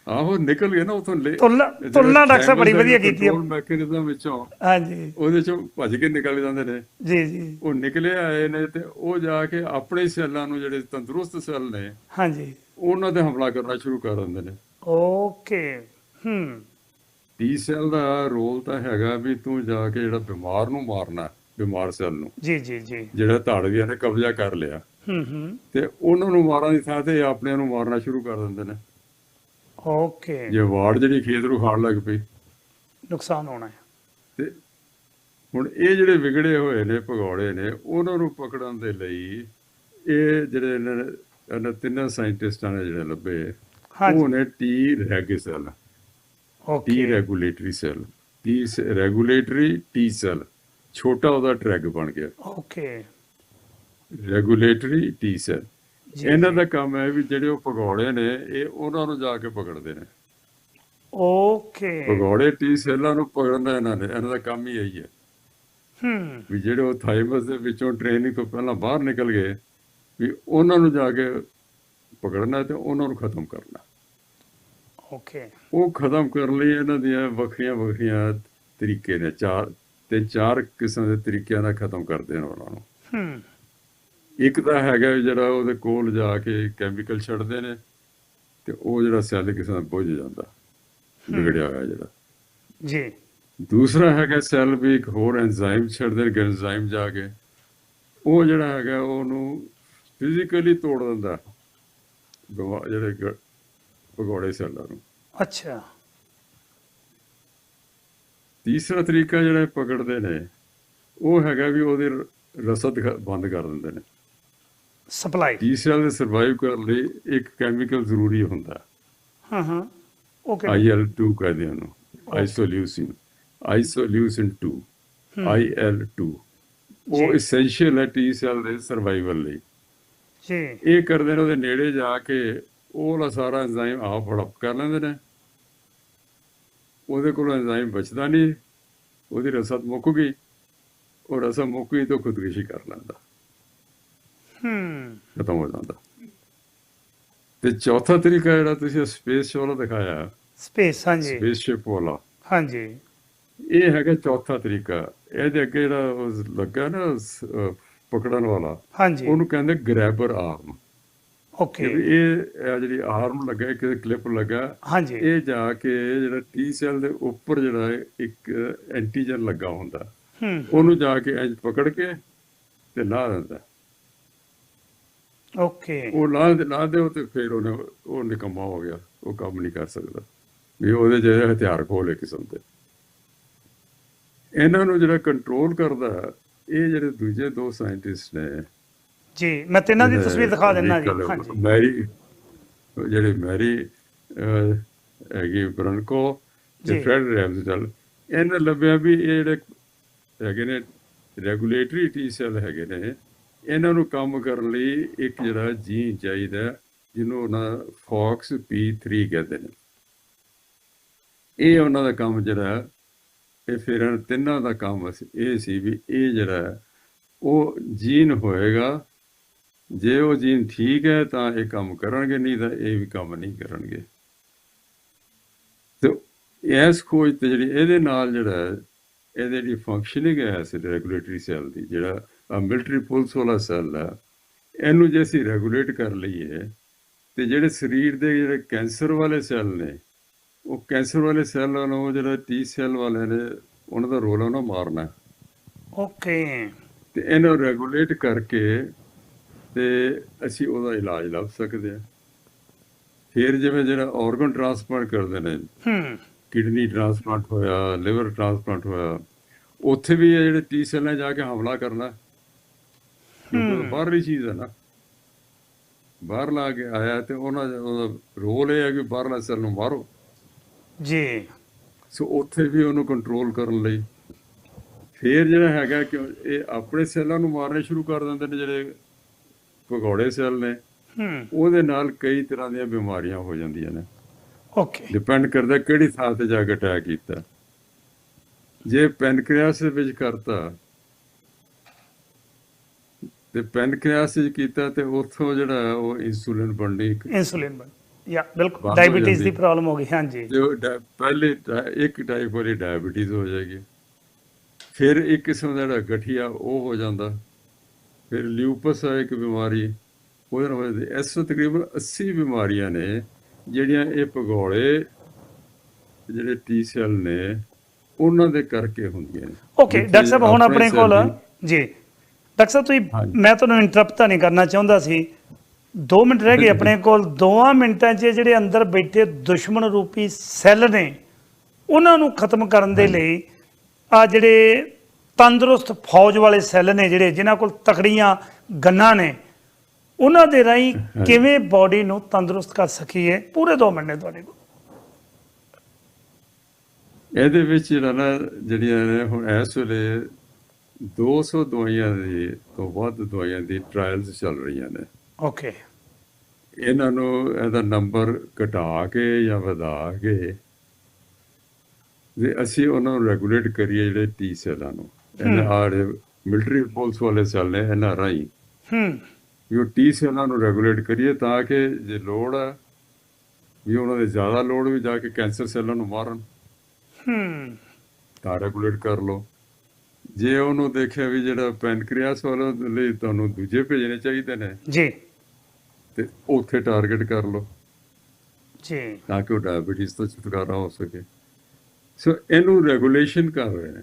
Speaker 2: ਆਹੋ ਨਿਕਲ ਗਏ ਨਾ ਉਥੋਂ ਲੈ
Speaker 1: ਤੁਲਨਾ ਤੁਲਨਾ ਡਾਕਟਰ ਸਾਹਿਬ ਬੜੀ ਵਧੀਆ ਕੀਤੀ ਹੈ
Speaker 2: ਮੈਕੈਨਿਜ਼ਮ ਵਿੱਚੋਂ
Speaker 1: ਹਾਂਜੀ।
Speaker 2: ਉਹਦੇ ਚੋਂ ਭੱਜ ਕੇ ਨਿਕਲ ਜਾਂਦੇ ਨੇ।
Speaker 1: ਜੀ ਜੀ।
Speaker 2: ਉਹ ਨਿਕਲੇ ਆਏ ਨੇ ਤੇ ਉਹ ਜਾ ਕੇ ਆਪਣੇ ਸੈੱਲਾਂ ਨੂੰ ਜਿਹੜੇ ਤੰਦਰੁਸਤ ਸੈੱਲ ਨੇ
Speaker 1: ਹਾਂਜੀ।
Speaker 2: ਉਹਨਾਂ ਤੇ ਹਮਲਾ ਕਰਨਾ ਸ਼ੁਰੂ ਕਰ ਦਿੰਦੇ ਨੇ।
Speaker 1: ਓਕੇ ਹੂੰ।
Speaker 2: ਟੀ ਸੈੱਲ ਦਾ ਰੋਲ ਤਾਂ ਹੈਗਾ ਵੀ ਤੂੰ ਜਾ ਕੇ ਜਿਹੜਾ ਬਿਮਾਰ ਨੂੰ ਮਾਰਨਾ ਬਿਮਾਰ ਸੈੱਲ ਨੂੰ।
Speaker 1: ਜੀ ਜੀ ਜੀ।
Speaker 2: ਜਿਹੜਾ ਧਾੜਵੀਆਂ ਨੇ ਕਬਜ਼ਾ ਕਰ ਲਿਆ।
Speaker 1: ਹੂੰ ਹੂੰ।
Speaker 2: ਤੇ ਉਹਨਾਂ ਨੂੰ ਮਾਰਨ ਦੀ ਥਾਂ ਤੇ ਇਹ ਆਪਣਿਆਂ ਨੂੰ ਮਾਰਨਾ ਸ਼ੁਰੂ ਕਰ ਦਿੰਦੇ ਨੇ।
Speaker 1: ਓਕੇ
Speaker 2: ਜੇ ਵਾੜ ਜਿਹੜੀ ਖੇਤ ਨੂੰ ਖਾਣ ਲੱਗ ਪਈ।
Speaker 1: ਨੁਕਸਾਨ ਹੋਣਾ ਹੈ।
Speaker 2: ਤੇ ਹੁਣ ਇਹ ਜਿਹੜੇ ਵਿਗੜੇ ਹੋਏ ਨੇ ਭਗੌੜੇ ਨੇ ਉਹਨਾਂ ਨੂੰ ਪਕੜਨ ਦੇ ਲਈ ਇਹ ਜਿਹੜੇ ਇਹਨਾਂ ਨੇ ਇਹਨਾਂ ਤਿੰਨਾਂ ਸਾਇੰਟਿਸਟਾਂ ਨੇ ਜਿਹੜੇ ਲੱਭੇ ਉਹ ਨੇ T reg cell T
Speaker 1: okay
Speaker 2: regulatory cell T regulatory T cell ਛੋਟਾ ਉਹਦਾ ਟਰੈਗ ਬਣ ਗਿਆ।
Speaker 1: ਓਕੇ
Speaker 2: ਰੈਗੂਲੇਟਰੀ ਟੀ ਸੈੱਲ ਇਹਨਾਂ ਦਾ ਕੰਮ ਹੈ ਵੀ ਜਿਹੜੇ ਉਹ ਭਗੌੜੇ ਨੇ ਇਹ ਉਹਨਾਂ ਨੂੰ ਜਾ ਕੇ ਪਕੜਦੇ ਨੇ।
Speaker 1: ਓਕੇ
Speaker 2: ਭਗੌੜੇ ਟੀ ਸੈੱਲਾਂ ਨੂੰ ਪਕੜਨਾ ਇਹਨਾਂ ਨੇ ਇਹਨਾਂ ਦਾ ਕੰਮ ਹੀ ਇਹੀ ਹੈ।
Speaker 1: ਹੂੰ।
Speaker 2: ਵੀ ਜਿਹੜੇ ਉਹ ਥਾਈਮਸ ਦੇ ਵਿੱਚੋਂ ਟ੍ਰੇਨਿੰਗ ਤੋਂ ਪਹਿਲਾਂ ਬਾਹਰ ਨਿਕਲ ਗਏ ਵੀ ਉਹਨਾਂ ਨੂੰ ਜਾ ਕੇ ਪਕੜਨਾ ਤੇ ਉਹਨਾਂ ਨੂੰ ਖਤਮ ਕਰਨਾ।
Speaker 1: ਓਕੇ
Speaker 2: ਉਹ ਖਤਮ ਕਰਨ ਲਈ ਇਹਨਾਂ ਦੀਆਂ ਵੱਖਰੀਆਂ ਵੱਖਰੀਆਂ ਤਰੀਕੇ ਨੇ ਚਾਰ ਤੇ ਚਾਰ ਕਿਸਮ ਦੇ ਤਰੀਕਿਆਂ ਨਾਲ ਖਤਮ ਕਰਦੇ ਨੇ ਉਹਨਾਂ ਨੂੰ।
Speaker 1: ਹੂੰ।
Speaker 2: ਇੱਕ ਤਾਂ ਹੈਗਾ ਜਿਹੜਾ ਉਹਦੇ ਕੋਲ ਜਾ ਕੇ ਕੈਮੀਕਲ ਛੱਡਦੇ ਨੇ ਤੇ ਉਹ ਜਿਹੜਾ ਸੈੱਲ ਕਿਸੇ ਦਾ ਬੁੱਝ ਜਾਂਦਾ ਵਿਗੜਿਆ ਹੋਇਆ ਜਿਹੜਾ।
Speaker 1: ਜੀ।
Speaker 2: ਦੂਸਰਾ ਹੈਗਾ ਸੈੱਲ ਵੀ ਇੱਕ ਹੋਰ ਐਂਜ਼ਾਈਮ ਛੱਡਦੇ ਨੇ ਐਂਜ਼ਾਈਮ ਜਾ ਕੇ। ਉਹ ਜਿਹੜਾ ਹੈਗਾ ਉਹਨੂੰ ਫਿਜ਼ੀਕਲੀ ਤੋੜ ਦਿੰਦਾ ਜਿਹੜੇ ਭਗੌੜੇ ਸੈੱਲਾਂ ਨੂੰ।
Speaker 1: ਅੱਛਾ।
Speaker 2: ਤੀਸਰਾ ਤਰੀਕਾ ਜਿਹੜਾ ਪਕੜਦੇ ਨੇ ਉਹ ਹੈਗਾ ਵੀ ਉਹਦੇ ਰਸਦ ਬੰਦ ਕਰ ਦਿੰਦੇ ਨੇ।
Speaker 1: ਸਪਲਾਈ
Speaker 2: ਸੈੱਲ ਦੇ ਸਰਵਾਈਵ ਕਰਨ ਲਈ ਇੱਕ ਕੈਮੀਕਲ ਜ਼ਰੂਰੀ ਹੁੰਦਾ।
Speaker 1: ਹਾਂ ਹਾਂ। ਓਕੇ
Speaker 2: IL2 ਕਹਿੰਦੇ ਉਹਨੂੰ। ਆਈਸੋਲਿਊਸਿਨ ਆਈਸੋਲਿਊਸਿਨ 2 IL2 ਉਹ। ਐਸੈਂਸ਼ੀਅਲ ਹੈ ਟੀ ਸੈੱਲ ਦੇ ਸਰਵਾਈਵਲ ਲਈ।
Speaker 1: ਜੀ।
Speaker 2: ਇਹ ਕਰਦੇ ਨੇ ਉਹਦੇ ਨੇੜੇ ਜਾ ਕੇ ਉਹ ਵਾਲਾ ਸਾਰਾ ਐਂਜ਼ਾਈਮ ਆਪ ਹੜਪ ਕਰ ਲੈਂਦੇ ਨੇ। ਉਹਦੇ ਕੋਲ ਐਂਜ਼ਾਈਮ ਬਚਦਾ ਨਹੀਂ ਉਹਦੀ ਰਸਦ ਮੁੱਕ ਗਈ। ਉਹ ਰਸਦ ਮੁੱਕ ਗਈ ਤਾਂ ਖੁਦਕੁਸ਼ੀ ਕਰ ਲੈਂਦਾ।
Speaker 1: ਹੂੰ।
Speaker 2: ਖਤਮ ਹੋ ਜਾਂਦਾ। ਤੇ ਚੌਥਾ ਤਰੀਕਾ ਜਿਹੜਾ ਤੁਸੀਂ ਸਪੇਸ ਵਾਲਾ ਦਿਖਾਇਆ।
Speaker 1: ਸਪੇਸ ਹਾਂਜੀ।
Speaker 2: ਸਪੇਸਸ਼ਿਪ ਵਾਲਾ।
Speaker 1: ਹਾਂਜੀ।
Speaker 2: ਇਹ ਹੈਗਾ ਚੌਥਾ ਤਰੀਕਾ। ਇਹਦੇ ਅੱਗੇ ਜਿਹੜਾ ਲੱਗਾ ਨਾ ਪਕੜਨ ਵਾਲਾ
Speaker 1: ਹਾਂਜੀ।
Speaker 2: ਉਹਨੂੰ ਕਹਿੰਦੇ ਗ੍ਰੈਬਰ ਆਰਮ।
Speaker 1: ਓਕੇ।
Speaker 2: ਇਹ ਇਹ ਜਿਹੜੀ ਆਰਮ ਲੱਗਾ ਇੱਕ ਕਲਿੱਪ ਲੱਗਾ।
Speaker 1: ਹਾਂਜੀ।
Speaker 2: ਇਹ ਜਾ ਕੇ ਜਿਹੜਾ ਟੀ ਸੈੱਲ ਦੇ ਉੱਪਰ ਜਿਹੜਾ ਹੈ ਇੱਕ ਐਂਟੀਜਨ ਲੱਗਾ ਹੁੰਦਾ।
Speaker 1: ਹੂੰ।
Speaker 2: ਉਹਨੂੰ ਜਾ ਕੇ ਇੰਜ ਪਕੜ ਕੇ ਤੇ ਲਾ ਦਿੰਦਾ।
Speaker 1: ਓਕੇ।
Speaker 2: ਉਹ ਲਾ ਦੇ ਲਾ ਦੇ ਤੇ ਫਿਰ ਉਹਨੇ ਉਹ ਨਿਕੰਮਾ ਹੋ ਗਿਆ। ਉਹ ਕੰਮ ਨਹੀਂ ਕਰ ਸਕਦਾ। ਵੀ ਉਹਦੇ ਜਿਹੜੇ ਹਥਿਆਰ ਖੋਲੇ ਕਿਸਮ ਦੇ। ਇਹਨਾਂ ਨੂੰ ਜਿਹੜਾ ਕੰਟਰੋਲ ਕਰਦਾ ਇਹ ਜਿਹੜੇ ਦੂਜੇ ਦੋ ਸਾਇੰਟਿਸਟ ਨੇ
Speaker 1: ਜੀ ਮੈਂ ਤਿੰਨਾਂ ਦੀ ਤਸਵੀਰ ਦਿਖਾ ਦਿੰਦਾ ਜੀ। ਹਾਂਜੀ।
Speaker 2: ਮੈਰੀ ਜਿਹੜੇ ਮੈਰੀ ਹੈਗੀ ਬ੍ਰਨਕੋ। ਤੇ ਫਰੈਡ ਰੈਮਸਡਲ ਇਹਨਾਂ ਲੱਭਿਆ ਵੀ ਇਹ ਜਿਹੜੇ ਹੈਗੇ ਨੇ ਰੈਗੂਲੇਟਰੀ ਟੀ ਸੈੱਲ ਹੈਗੇ ਨੇ ਇਹਨਾਂ ਨੂੰ ਕੰਮ ਕਰਨ ਲਈ ਇੱਕ ਜਿਹੜਾ ਜੀਨ ਚਾਹੀਦਾ ਜਿਹਨੂੰ ਉਹਨਾਂ ਫੌਕਸ P3 ਕਹਿੰਦੇ ਨੇ। ਇਹ ਉਹਨਾਂ ਦਾ ਕੰਮ ਜਿਹੜਾ ਹੈ, ਇਹ ਫਿਰ ਇਹਨਾਂ ਤਿੰਨਾਂ ਦਾ ਕੰਮ ਸੀ ਇਹ ਸੀ ਵੀ ਇਹ ਜਿਹੜਾ ਉਹ ਜੀਨ ਹੋਏਗਾ। ਜੇ ਉਹ ਜੀਨ ਠੀਕ ਹੈ ਤਾਂ ਇਹ ਕੰਮ ਕਰਨਗੇ ਨਹੀਂ ਤਾਂ ਇਹ ਵੀ ਕੰਮ ਨਹੀਂ ਕਰਨਗੇ। ਤੇ ਇਸ ਖੋਜ ਤੇ ਜਿਹੜੀ ਇਹਦੇ ਨਾਲ ਜਿਹੜਾ ਇਹਦੇ ਜਿਹੜੀ ਫੰਕਸ਼ਨਿੰਗ ਹੈ ਇਸ ਰੈਗੂਲੇਟਰੀ ਸੈੱਲ ਦੀ ਜਿਹੜਾ ਮਿਲਟਰੀ ਪੁਲਿਸ ਵਾਲਾ ਸੈੱਲ ਹੈ ਇਹਨੂੰ ਜੇ ਅਸੀਂ ਰੈਗੂਲੇਟ ਕਰ ਲਈਏ ਤੇ ਜਿਹੜੇ ਸਰੀਰ ਦੇ ਜਿਹੜੇ ਕੈਂਸਰ ਵਾਲੇ ਸੈੱਲ ਨੇ ਉਹ ਕੈਂਸਰ ਵਾਲੇ ਸੈੱਲ ਨੂੰ ਜਿਹੜਾ ਟੀ ਸੈੱਲ ਵਾਲੇ ਨੇ ਉਹਨਾਂ ਦਾ ਰੋਲ ਉਹਨਾਂ ਮਾਰਨਾ। ਹੈ।
Speaker 1: ਓਕੇ।
Speaker 2: ਤੇ ਇਹਨੂੰ ਰੈਗੂਲੇਟ ਕਰਕੇ ਤੇ ਅਸੀਂ ਉਹਦਾ ਇਲਾਜ ਲੱਭ ਸਕਦੇ ਹਾਂ। ਫਿਰ ਜਿਵੇਂ ਜਿਹੜਾ ਆਰਗਨ ਟ੍ਰਾਂਸਪਲਾਂਟ ਕਰਦੇ ਨੇ
Speaker 1: ਹੂੰ।
Speaker 2: ਕਿਡਨੀ ਟ੍ਰਾਂਸਪਲਾਂਟ ਹੋਇਆ ਲਿਵਰ ਟ੍ਰਾਂਸਪਲਾਂਟ ਹੋਇਆ ਉੱਥੇ ਵੀ ਇਹ ਜਿਹੜੇ ਟੀ ਸੈੱਲ ਨੇ ਜਾ ਕੇ ਹਮਲਾ ਕਰਨਾ। ਬਾਹਰਲੀ ਚੀਜ਼ ਹੈ ਨਾ। ਬਾਹਰ ਲਾ ਕੇ ਆਇਆ ਤੇ ਉਹਨਾਂ ਦਾ ਰੋਲ ਇਹ ਹੈ ਕਿ ਬਾਹਰਲਾ ਸੈੱਲ ਨੂੰ ਮਾਰੋ।
Speaker 1: ਜੀ।
Speaker 2: ਸੋ ਉੱਥੇ ਵੀ ਉਹਨੂੰ ਕੰਟਰੋਲ ਕਰਨ ਲਈ। ਫਿਰ ਜਿਹੜਾ ਹੈਗਾ ਕਿ ਇਹ ਆਪਣੇ ਸੈੱਲਾਂ ਨੂੰ ਮਾਰਨੇ ਸ਼ੁਰੂ ਕਰ ਦਿੰਦੇ ਨੇ ਜਿਹੜੇ ਭਗੌੜੇ ਸੈੱਲ ਨੇ। ਉਹਦੇ ਨਾਲ ਕਈ ਤਰ੍ਹਾਂ ਦੀਆਂ ਬਿਮਾਰੀਆਂ ਹੋ ਜਾਂਦੀਆਂ ਨੇ।
Speaker 1: ਓਕੇ।
Speaker 2: ਡਿਪੈਂਡ ਕਰਦਾ ਕਿਹੜੀ ਥਾਂ ਤੇ ਜਾ ਕੇ ਅਟੈਕ ਕੀਤਾ। ਜੇ ਪੈਨਕ੍ਰੀਆਸ ਦੇ ਵਿੱਚ ਕਰਤਾ ਤੇ ਪੈਨਕ੍ਰੀਆਸ ਵਿੱਚ ਕੀਤਾ ਤੇ ਉੱਥੋਂ ਜਿਹੜਾ ਉਹ ਇਨਸੂਲਿਨ ਇੱਕ
Speaker 1: ਇਨਸੂਲਿਨ ਬਣ ਯਾ ਬਿਲਕੁਲ। ਡਾਇਬੀਟੀਜ਼ ਦੀ। ਪ੍ਰੋਬਲਮ ਹੋ ਗਈ ਹਾਂਜੀ।
Speaker 2: ਜੋ ਪਹਿਲੇ ਇੱਕ ਟਾਈਪ ਵਾਲੀ ਡਾਇਬੀਟੀਜ਼ ਹੋ ਜਾਏਗੀ। ਫਿਰ ਇੱਕ ਕਿਸਮ ਦਾ ਜਿਹੜਾ ਗਠੀਆ ਉਹ ਹੋ ਜਾਂਦਾ। ਫਿਰ ਲਿਊਪਸ ਹੈ ਇੱਕ ਬਿਮਾਰੀ। ਉਹਦੇ ਨਾਲ ਹੋ ਜਾਂਦੀ ਇਸ ਤੋਂ ਤਕਰੀਬਨ 80 ਬਿਮਾਰੀਆਂ ਨੇ ਜਿਹੜੀਆਂ ਇਹ ਭਗੌੜੇ ਜਿਹੜੇ ਟੀ ਸੈੱਲ ਨੇ ਉਹਨਾਂ ਦੇ ਕਰਕੇ ਹੁੰਦੀਆਂ ਨੇ।
Speaker 1: ਓਕੇ ਡਾਕਟਰ ਸਾਹਿਬ ਹੁਣ
Speaker 2: ਆਪਣੇ
Speaker 1: ਕੋਲ ਜੀ। ਡਾਕਟਰ ਸਾਹਿਬ ਤੁਸੀਂ। ਮੈਂ ਤੁਹਾਨੂੰ ਇੰਟਰਪਟ ਤਾਂ ਨਹੀਂ ਕਰਨਾ ਚਾਹੁੰਦਾ ਸੀ। 2 ਮਿੰਟ ਰਹਿ ਗਏ ਆਪਣੇ ਕੋਲ 2 ਮਿੰਟਾਂ 'ਚ ਜਿਹੜੇ ਅੰਦਰ ਬੈਠੇ ਦੁਸ਼ਮਣ ਰੂਪੀ ਸੈੱਲ ਨੇ ਉਹਨਾਂ ਨੂੰ ਖਤਮ ਕਰਨ ਦੇ ਲਈ ਆ ਜਿਹੜੇ ਤੰਦਰੁਸਤ ਫੌਜ ਵਾਲੇ ਸੈੱਲ ਨੇ ਜਿਹੜੇ ਜਿਨ੍ਹਾਂ ਕੋਲ ਤਕੜੀਆਂ ਗੰਨਾਂ ਨੇ ਉਹਨਾਂ ਦੇ ਰਾਹੀਂ ਕਿਵੇਂ ਬਾਡੀ ਨੂੰ ਤੰਦਰੁਸਤ ਕਰ ਸਕੀਏ? ਪੂਰੇ 2 ਮਿੰਟ ਨੇ ਤੁਹਾਡੇ ਕੋਲ।
Speaker 2: ਇਹਦੇ ਵਿੱਚ ਜਿਹੜਾ ਨਾ ਜਿਹੜੀਆਂ ਨੇ ਹੁਣ ਇਸ ਵੇਲੇ 200 ਦਵਾਈਆਂ ਦੀ ਤੋਂ ਵੱਧ ਦਵਾਈਆਂ ਦੀ ਟ੍ਰਾਇਲਸ ਚੱਲ ਰਹੀਆਂ ਨੇ।
Speaker 1: ਓਕੇ
Speaker 2: ਇਹਨਾਂ ਨੂੰ ਇਹਦਾ ਨੰਬਰ ਘਟਾ ਕੇ ਜਾਂ ਵਧਾ ਕੇ ਜੇ ਅਸੀਂ ਉਹਨਾਂ ਨੂੰ ਰੈਗੂਲੇਟ ਕਰੀਏ ਜਿਹੜੇ ਟੀ ਸੈੱਲਾਂ ਨੂੰ। ਇਹਨਾਂ ਆੜੇ ਮਿਲਟਰੀ ਪੁਲਿਸ ਵਾਲੇ ਸੈੱਲ ਨੇ ਇਹਨਾਂ ਰਾਹੀਂ।
Speaker 1: ਹੂੰ।
Speaker 2: ਉਹ ਟੀ ਸੈੱਲਾਂ ਨੂੰ ਰੈਗੂਲੇਟ ਕਰੀਏ ਤਾਂ ਕਿ ਜੇ ਲੋੜ ਹੈ ਵੀ ਉਹਨਾਂ ਦੇ ਜ਼ਿਆਦਾ ਲੋੜ ਵੀ ਜਾ ਕੇ ਕੈਂਸਰ ਸੈੱਲਾਂ ਨੂੰ ਮਾਰਨ।
Speaker 1: ਹੂੰ।
Speaker 2: ਤਾਂ ਰੈਗੂਲੇਟ ਕਰ ਲਓ। ਜੇ ਉਹਨੂੰ ਦੇਖਿਆ ਵੀ ਜਿਹੜਾ ਪੈਨਕ੍ਰੀਆਸ ਵਾਲਾ ਲਈ ਤੁਹਾਨੂੰ ਦੂਜੇ ਭੇਜਣੇ ਚਾਹੀਦੇ ਨੇ
Speaker 1: ਜੀ।
Speaker 2: ਤੇ ਉੱਥੇ ਟਾਰਗੇਟ ਕਰ ਲਓ।
Speaker 1: ਜੀ।
Speaker 2: ਤਾਂ ਕਿ ਉਹ ਡਾਇਬੀਟੀਜ਼ ਤੋਂ ਛੁਟਕਾਰਾ ਹੋ ਸਕੇ। ਸੋ ਇਹਨੂੰ ਰੈਗੂਲੇਸ਼ਨ ਕਰ ਰਹੇ ਨੇ।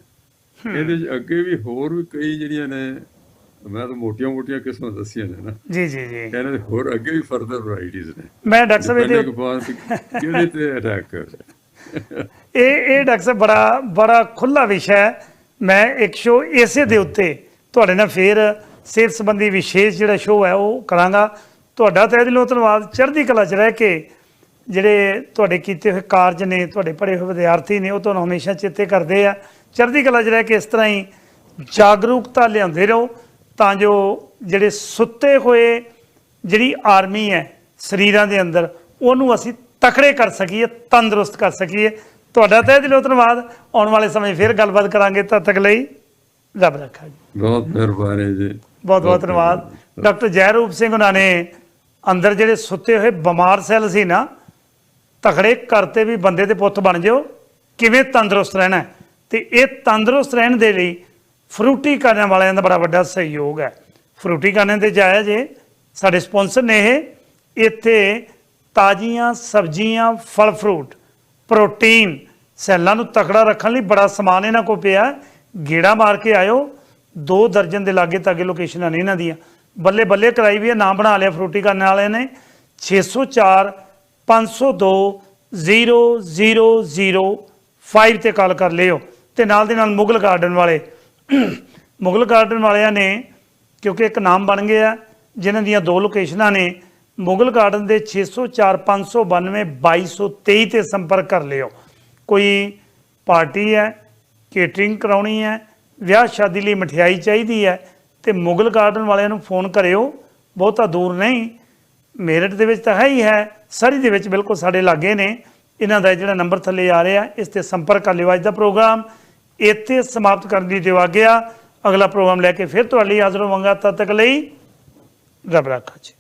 Speaker 2: ਇਹਦੇ ਅੱਗੇ ਵੀ ਹੋਰ ਵੀ ਕਈ ਜਿਹੜੀਆਂ ਨੇ ਮੈਂ ਤਾਂ ਮੋਟੀਆਂ-ਮੋਟੀਆਂ ਕਿਸਮਾਂ ਦੱਸੀਆਂ ਨੇ ਨਾ।
Speaker 1: ਜੀ ਜੀ ਜੀ।
Speaker 2: ਇਹਨਾਂ ਦੇ ਹੋਰ ਅੱਗੇ ਵੀ ਫਰਦਰ ਵੈਰਾਈਟੀਆਂ ਨੇ।
Speaker 1: ਮੈਂ ਡਾਕਟਰ ਸਾਹਿਬ ਇਹਦੇ
Speaker 2: ਕੇ ਬਾਅਦ ਕਿਹੜੇ ਤੇ ਅਟੈਕ ਕਰ
Speaker 1: ਇਹ ਇਹ ਡਾਕਟਰ ਸਾਹਿਬ ਬੜਾ ਬੜਾ ਖੁੱਲਾ ਵਿਸ਼ਾ ਹੈ। ਮੈਂ ਇੱਕ ਸ਼ੋਅ ਇਸੇ ਦੇ ਉੱਤੇ ਤੁਹਾਡੇ ਨਾਲ ਫੇਰ ਸਿਹਤ ਸੰਬੰਧੀ ਵਿਸ਼ੇਸ਼ ਜਿਹੜਾ ਸ਼ੋਅ ਹੈ ਉਹ ਕਰਾਂਗਾ। ਤੁਹਾਡਾ ਤਹਿ ਦਿਲੋਂ ਧੰਨਵਾਦ ਚੜ੍ਹਦੀ ਕਲਾ 'ਚ ਰਹਿ ਕੇ ਜਿਹੜੇ ਤੁਹਾਡੇ ਕੀਤੇ ਹੋਏ ਕਾਰਜ ਨੇ ਤੁਹਾਡੇ ਪੜ੍ਹੇ ਹੋਏ ਵਿਦਿਆਰਥੀ ਨੇ ਉਹ ਤੁਹਾਨੂੰ ਹਮੇਸ਼ਾ ਚੇਤੇ ਕਰਦੇ ਆ। ਚੜ੍ਹਦੀ ਕਲਾ 'ਚ ਰਹਿ ਕੇ ਇਸ ਤਰ੍ਹਾਂ ਹੀ ਜਾਗਰੂਕਤਾ ਲਿਆਉਂਦੇ ਰਹੋ ਤਾਂ ਜੋ ਜਿਹੜੇ ਸੁੱਤੇ ਹੋਏ ਜਿਹੜੀ ਆਰਮੀ ਹੈ ਸਰੀਰਾਂ ਦੇ ਅੰਦਰ ਉਹਨੂੰ ਅਸੀਂ ਤਕੜੇ ਕਰ ਸਕੀਏ ਤੰਦਰੁਸਤ ਕਰ ਸਕੀਏ। ਤੁਹਾਡਾ ਤਹਿ ਦਿਲੋਂ ਧੰਨਵਾਦ। ਆਉਣ ਵਾਲੇ ਸਮੇਂ ਫਿਰ ਗੱਲਬਾਤ ਕਰਾਂਗੇ ਤਦ ਤੱਕ ਲਈ। ਰੱਬ ਰੱਖਾ ਜੀ।
Speaker 2: ਬਹੁਤ ਮਿਹਰਬਾਨੀ ਜੀ।
Speaker 1: ਬਹੁਤ ਬਹੁਤ ਧੰਨਵਾਦ। ਡਾਕਟਰ ਜੈਰੂਪ ਸਿੰਘ ਉਹਨਾਂ ਨੇ ਅੰਦਰ ਜਿਹੜੇ ਸੁੱਤੇ ਹੋਏ ਬਿਮਾਰ ਸੈੱਲ ਸੀ ਨਾ, ਤਕੜੇ ਕਰਤੇ ਵੀ ਬੰਦੇ ਦੇ ਪੁੱਤ ਬਣ ਜਿਓ, ਕਿਵੇਂ ਤੰਦਰੁਸਤ ਰਹਿਣਾ ਹੈ। ਤੇ ਇਹ ਤੰਦਰੁਸਤ ਰਹਿਣ ਦੇ ਲਈ ਫਰੂਟੀ ਕਰਨ ਵਾਲਿਆਂ ਦਾ ਬੜਾ ਵੱਡਾ ਸਹਿਯੋਗ ਹੈ। ਫਰੂਟੀ ਕਰਨ ਤੇ ਜਾਇਆ ਜੇ, ਸਾਡੇ ਸਪਾਂਸਰ ਨੇ ਇਹ, ਇੱਥੇ ਤਾਜ਼ੀਆਂ ਸਬਜ਼ੀਆਂ, ਫਲ ਫਰੂਟ, ਪ੍ਰੋਟੀਨ ਸੈੱਲਾਂ ਨੂੰ ਤਕੜਾ ਰੱਖਣ ਲਈ ਬੜਾ ਸਮਾਨ ਇਹਨਾਂ ਕੋਲ ਪਿਆ ਗੇੜਾ ਮਾਰ ਕੇ ਆਇਓ, ਦੋ ਦਰਜਨ ਦੇ ਲਾਗੇ ਤਾਗੇ ਲੋਕੇਸ਼ਨਾਂ ਨੇ ਇਹਨਾਂ ਦੀਆਂ। ਬੱਲੇ ਬੱਲੇ ਕਰਾਈ ਵੀ ਹੈ, ਨਾਮ ਬਣਾ ਲਿਆ ਫਰੂਟੀ ਕਰਨ ਵਾਲਿਆਂ ਨੇ। 604 502 0005 ਤੇ ਕਾਲ ਕਰ ਲਿਓ। ਤੇ ਨਾਲ ਦੇ ਨਾਲ ਮੁਗਲ ਗਾਰਡਨ ਵਾਲੇ। ਮੁਗਲ ਗਾਰਡਨ ਵਾਲਿਆਂ ਨੇ, ਕਿਉਂਕਿ ਇੱਕ ਨਾਮ ਬਣ ਗਿਆ ਜਿਨ੍ਹਾਂ ਦੀਆਂ ਦੋ ਲੋਕੇਸ਼ਨਾਂ ਨੇ, ਮੁਗਲ ਗਾਰਡਨ ਦੇ 604 592 2223 ਤੇ ਸੰਪਰਕ ਕਰ ਲਿਓ। ਕੋਈ ਪਾਰਟੀ ਹੈ ਕੇਟਰਿੰਗ ਕਰਾਉਣੀ ਹੈ, ਵਿਆਹ ਸ਼ਾਦੀ ਲਈ ਮਠਿਆਈ ਚਾਹੀਦੀ ਹੈ ਤੇ ਮੁਗਲ ਗਾਰਡਨ ਵਾਲਿਆਂ ਨੂੰ ਫੋਨ ਕਰਿਓ। ਬਹੁਤਾ ਦੂਰ ਨਹੀਂ। ਮੇਰਠ ਦੇ ਵਿੱਚ ਤਾਂ ਹੈ ਹੀ ਹੈ। ਸਰੀ ਦੇ ਵਿੱਚ ਬਿਲਕੁਲ ਸਾਡੇ ਲਾਗੇ ਨੇ। ਇਹਨਾਂ ਦਾ ਜਿਹੜਾ ਨੰਬਰ ਥੱਲੇ ਆ ਰਿਹਾ, ਇਸ ਤੇ ਸੰਪਰਕ ਕਰ ਲਿਓ ਅੱਜ ਦਾ ਪ੍ਰੋਗਰਾਮ। ਇੱਥੇ ਸਮਾਪਤ ਕਰਨ ਦੀ ਦਿਵਾ ਗਿਆ ਅਗਲਾ ਪ੍ਰੋਗਰਾਮ ਲੈ ਕੇ ਫਿਰ ਤੁਹਾਡੇ ਲਈ ਹਾਜ਼ਰ ਹੋਵਾਂਗਾ। ਤਦ ਤੱਕ ਲਈ ਰੱਬ ਰਾਖਾ ਜੀ।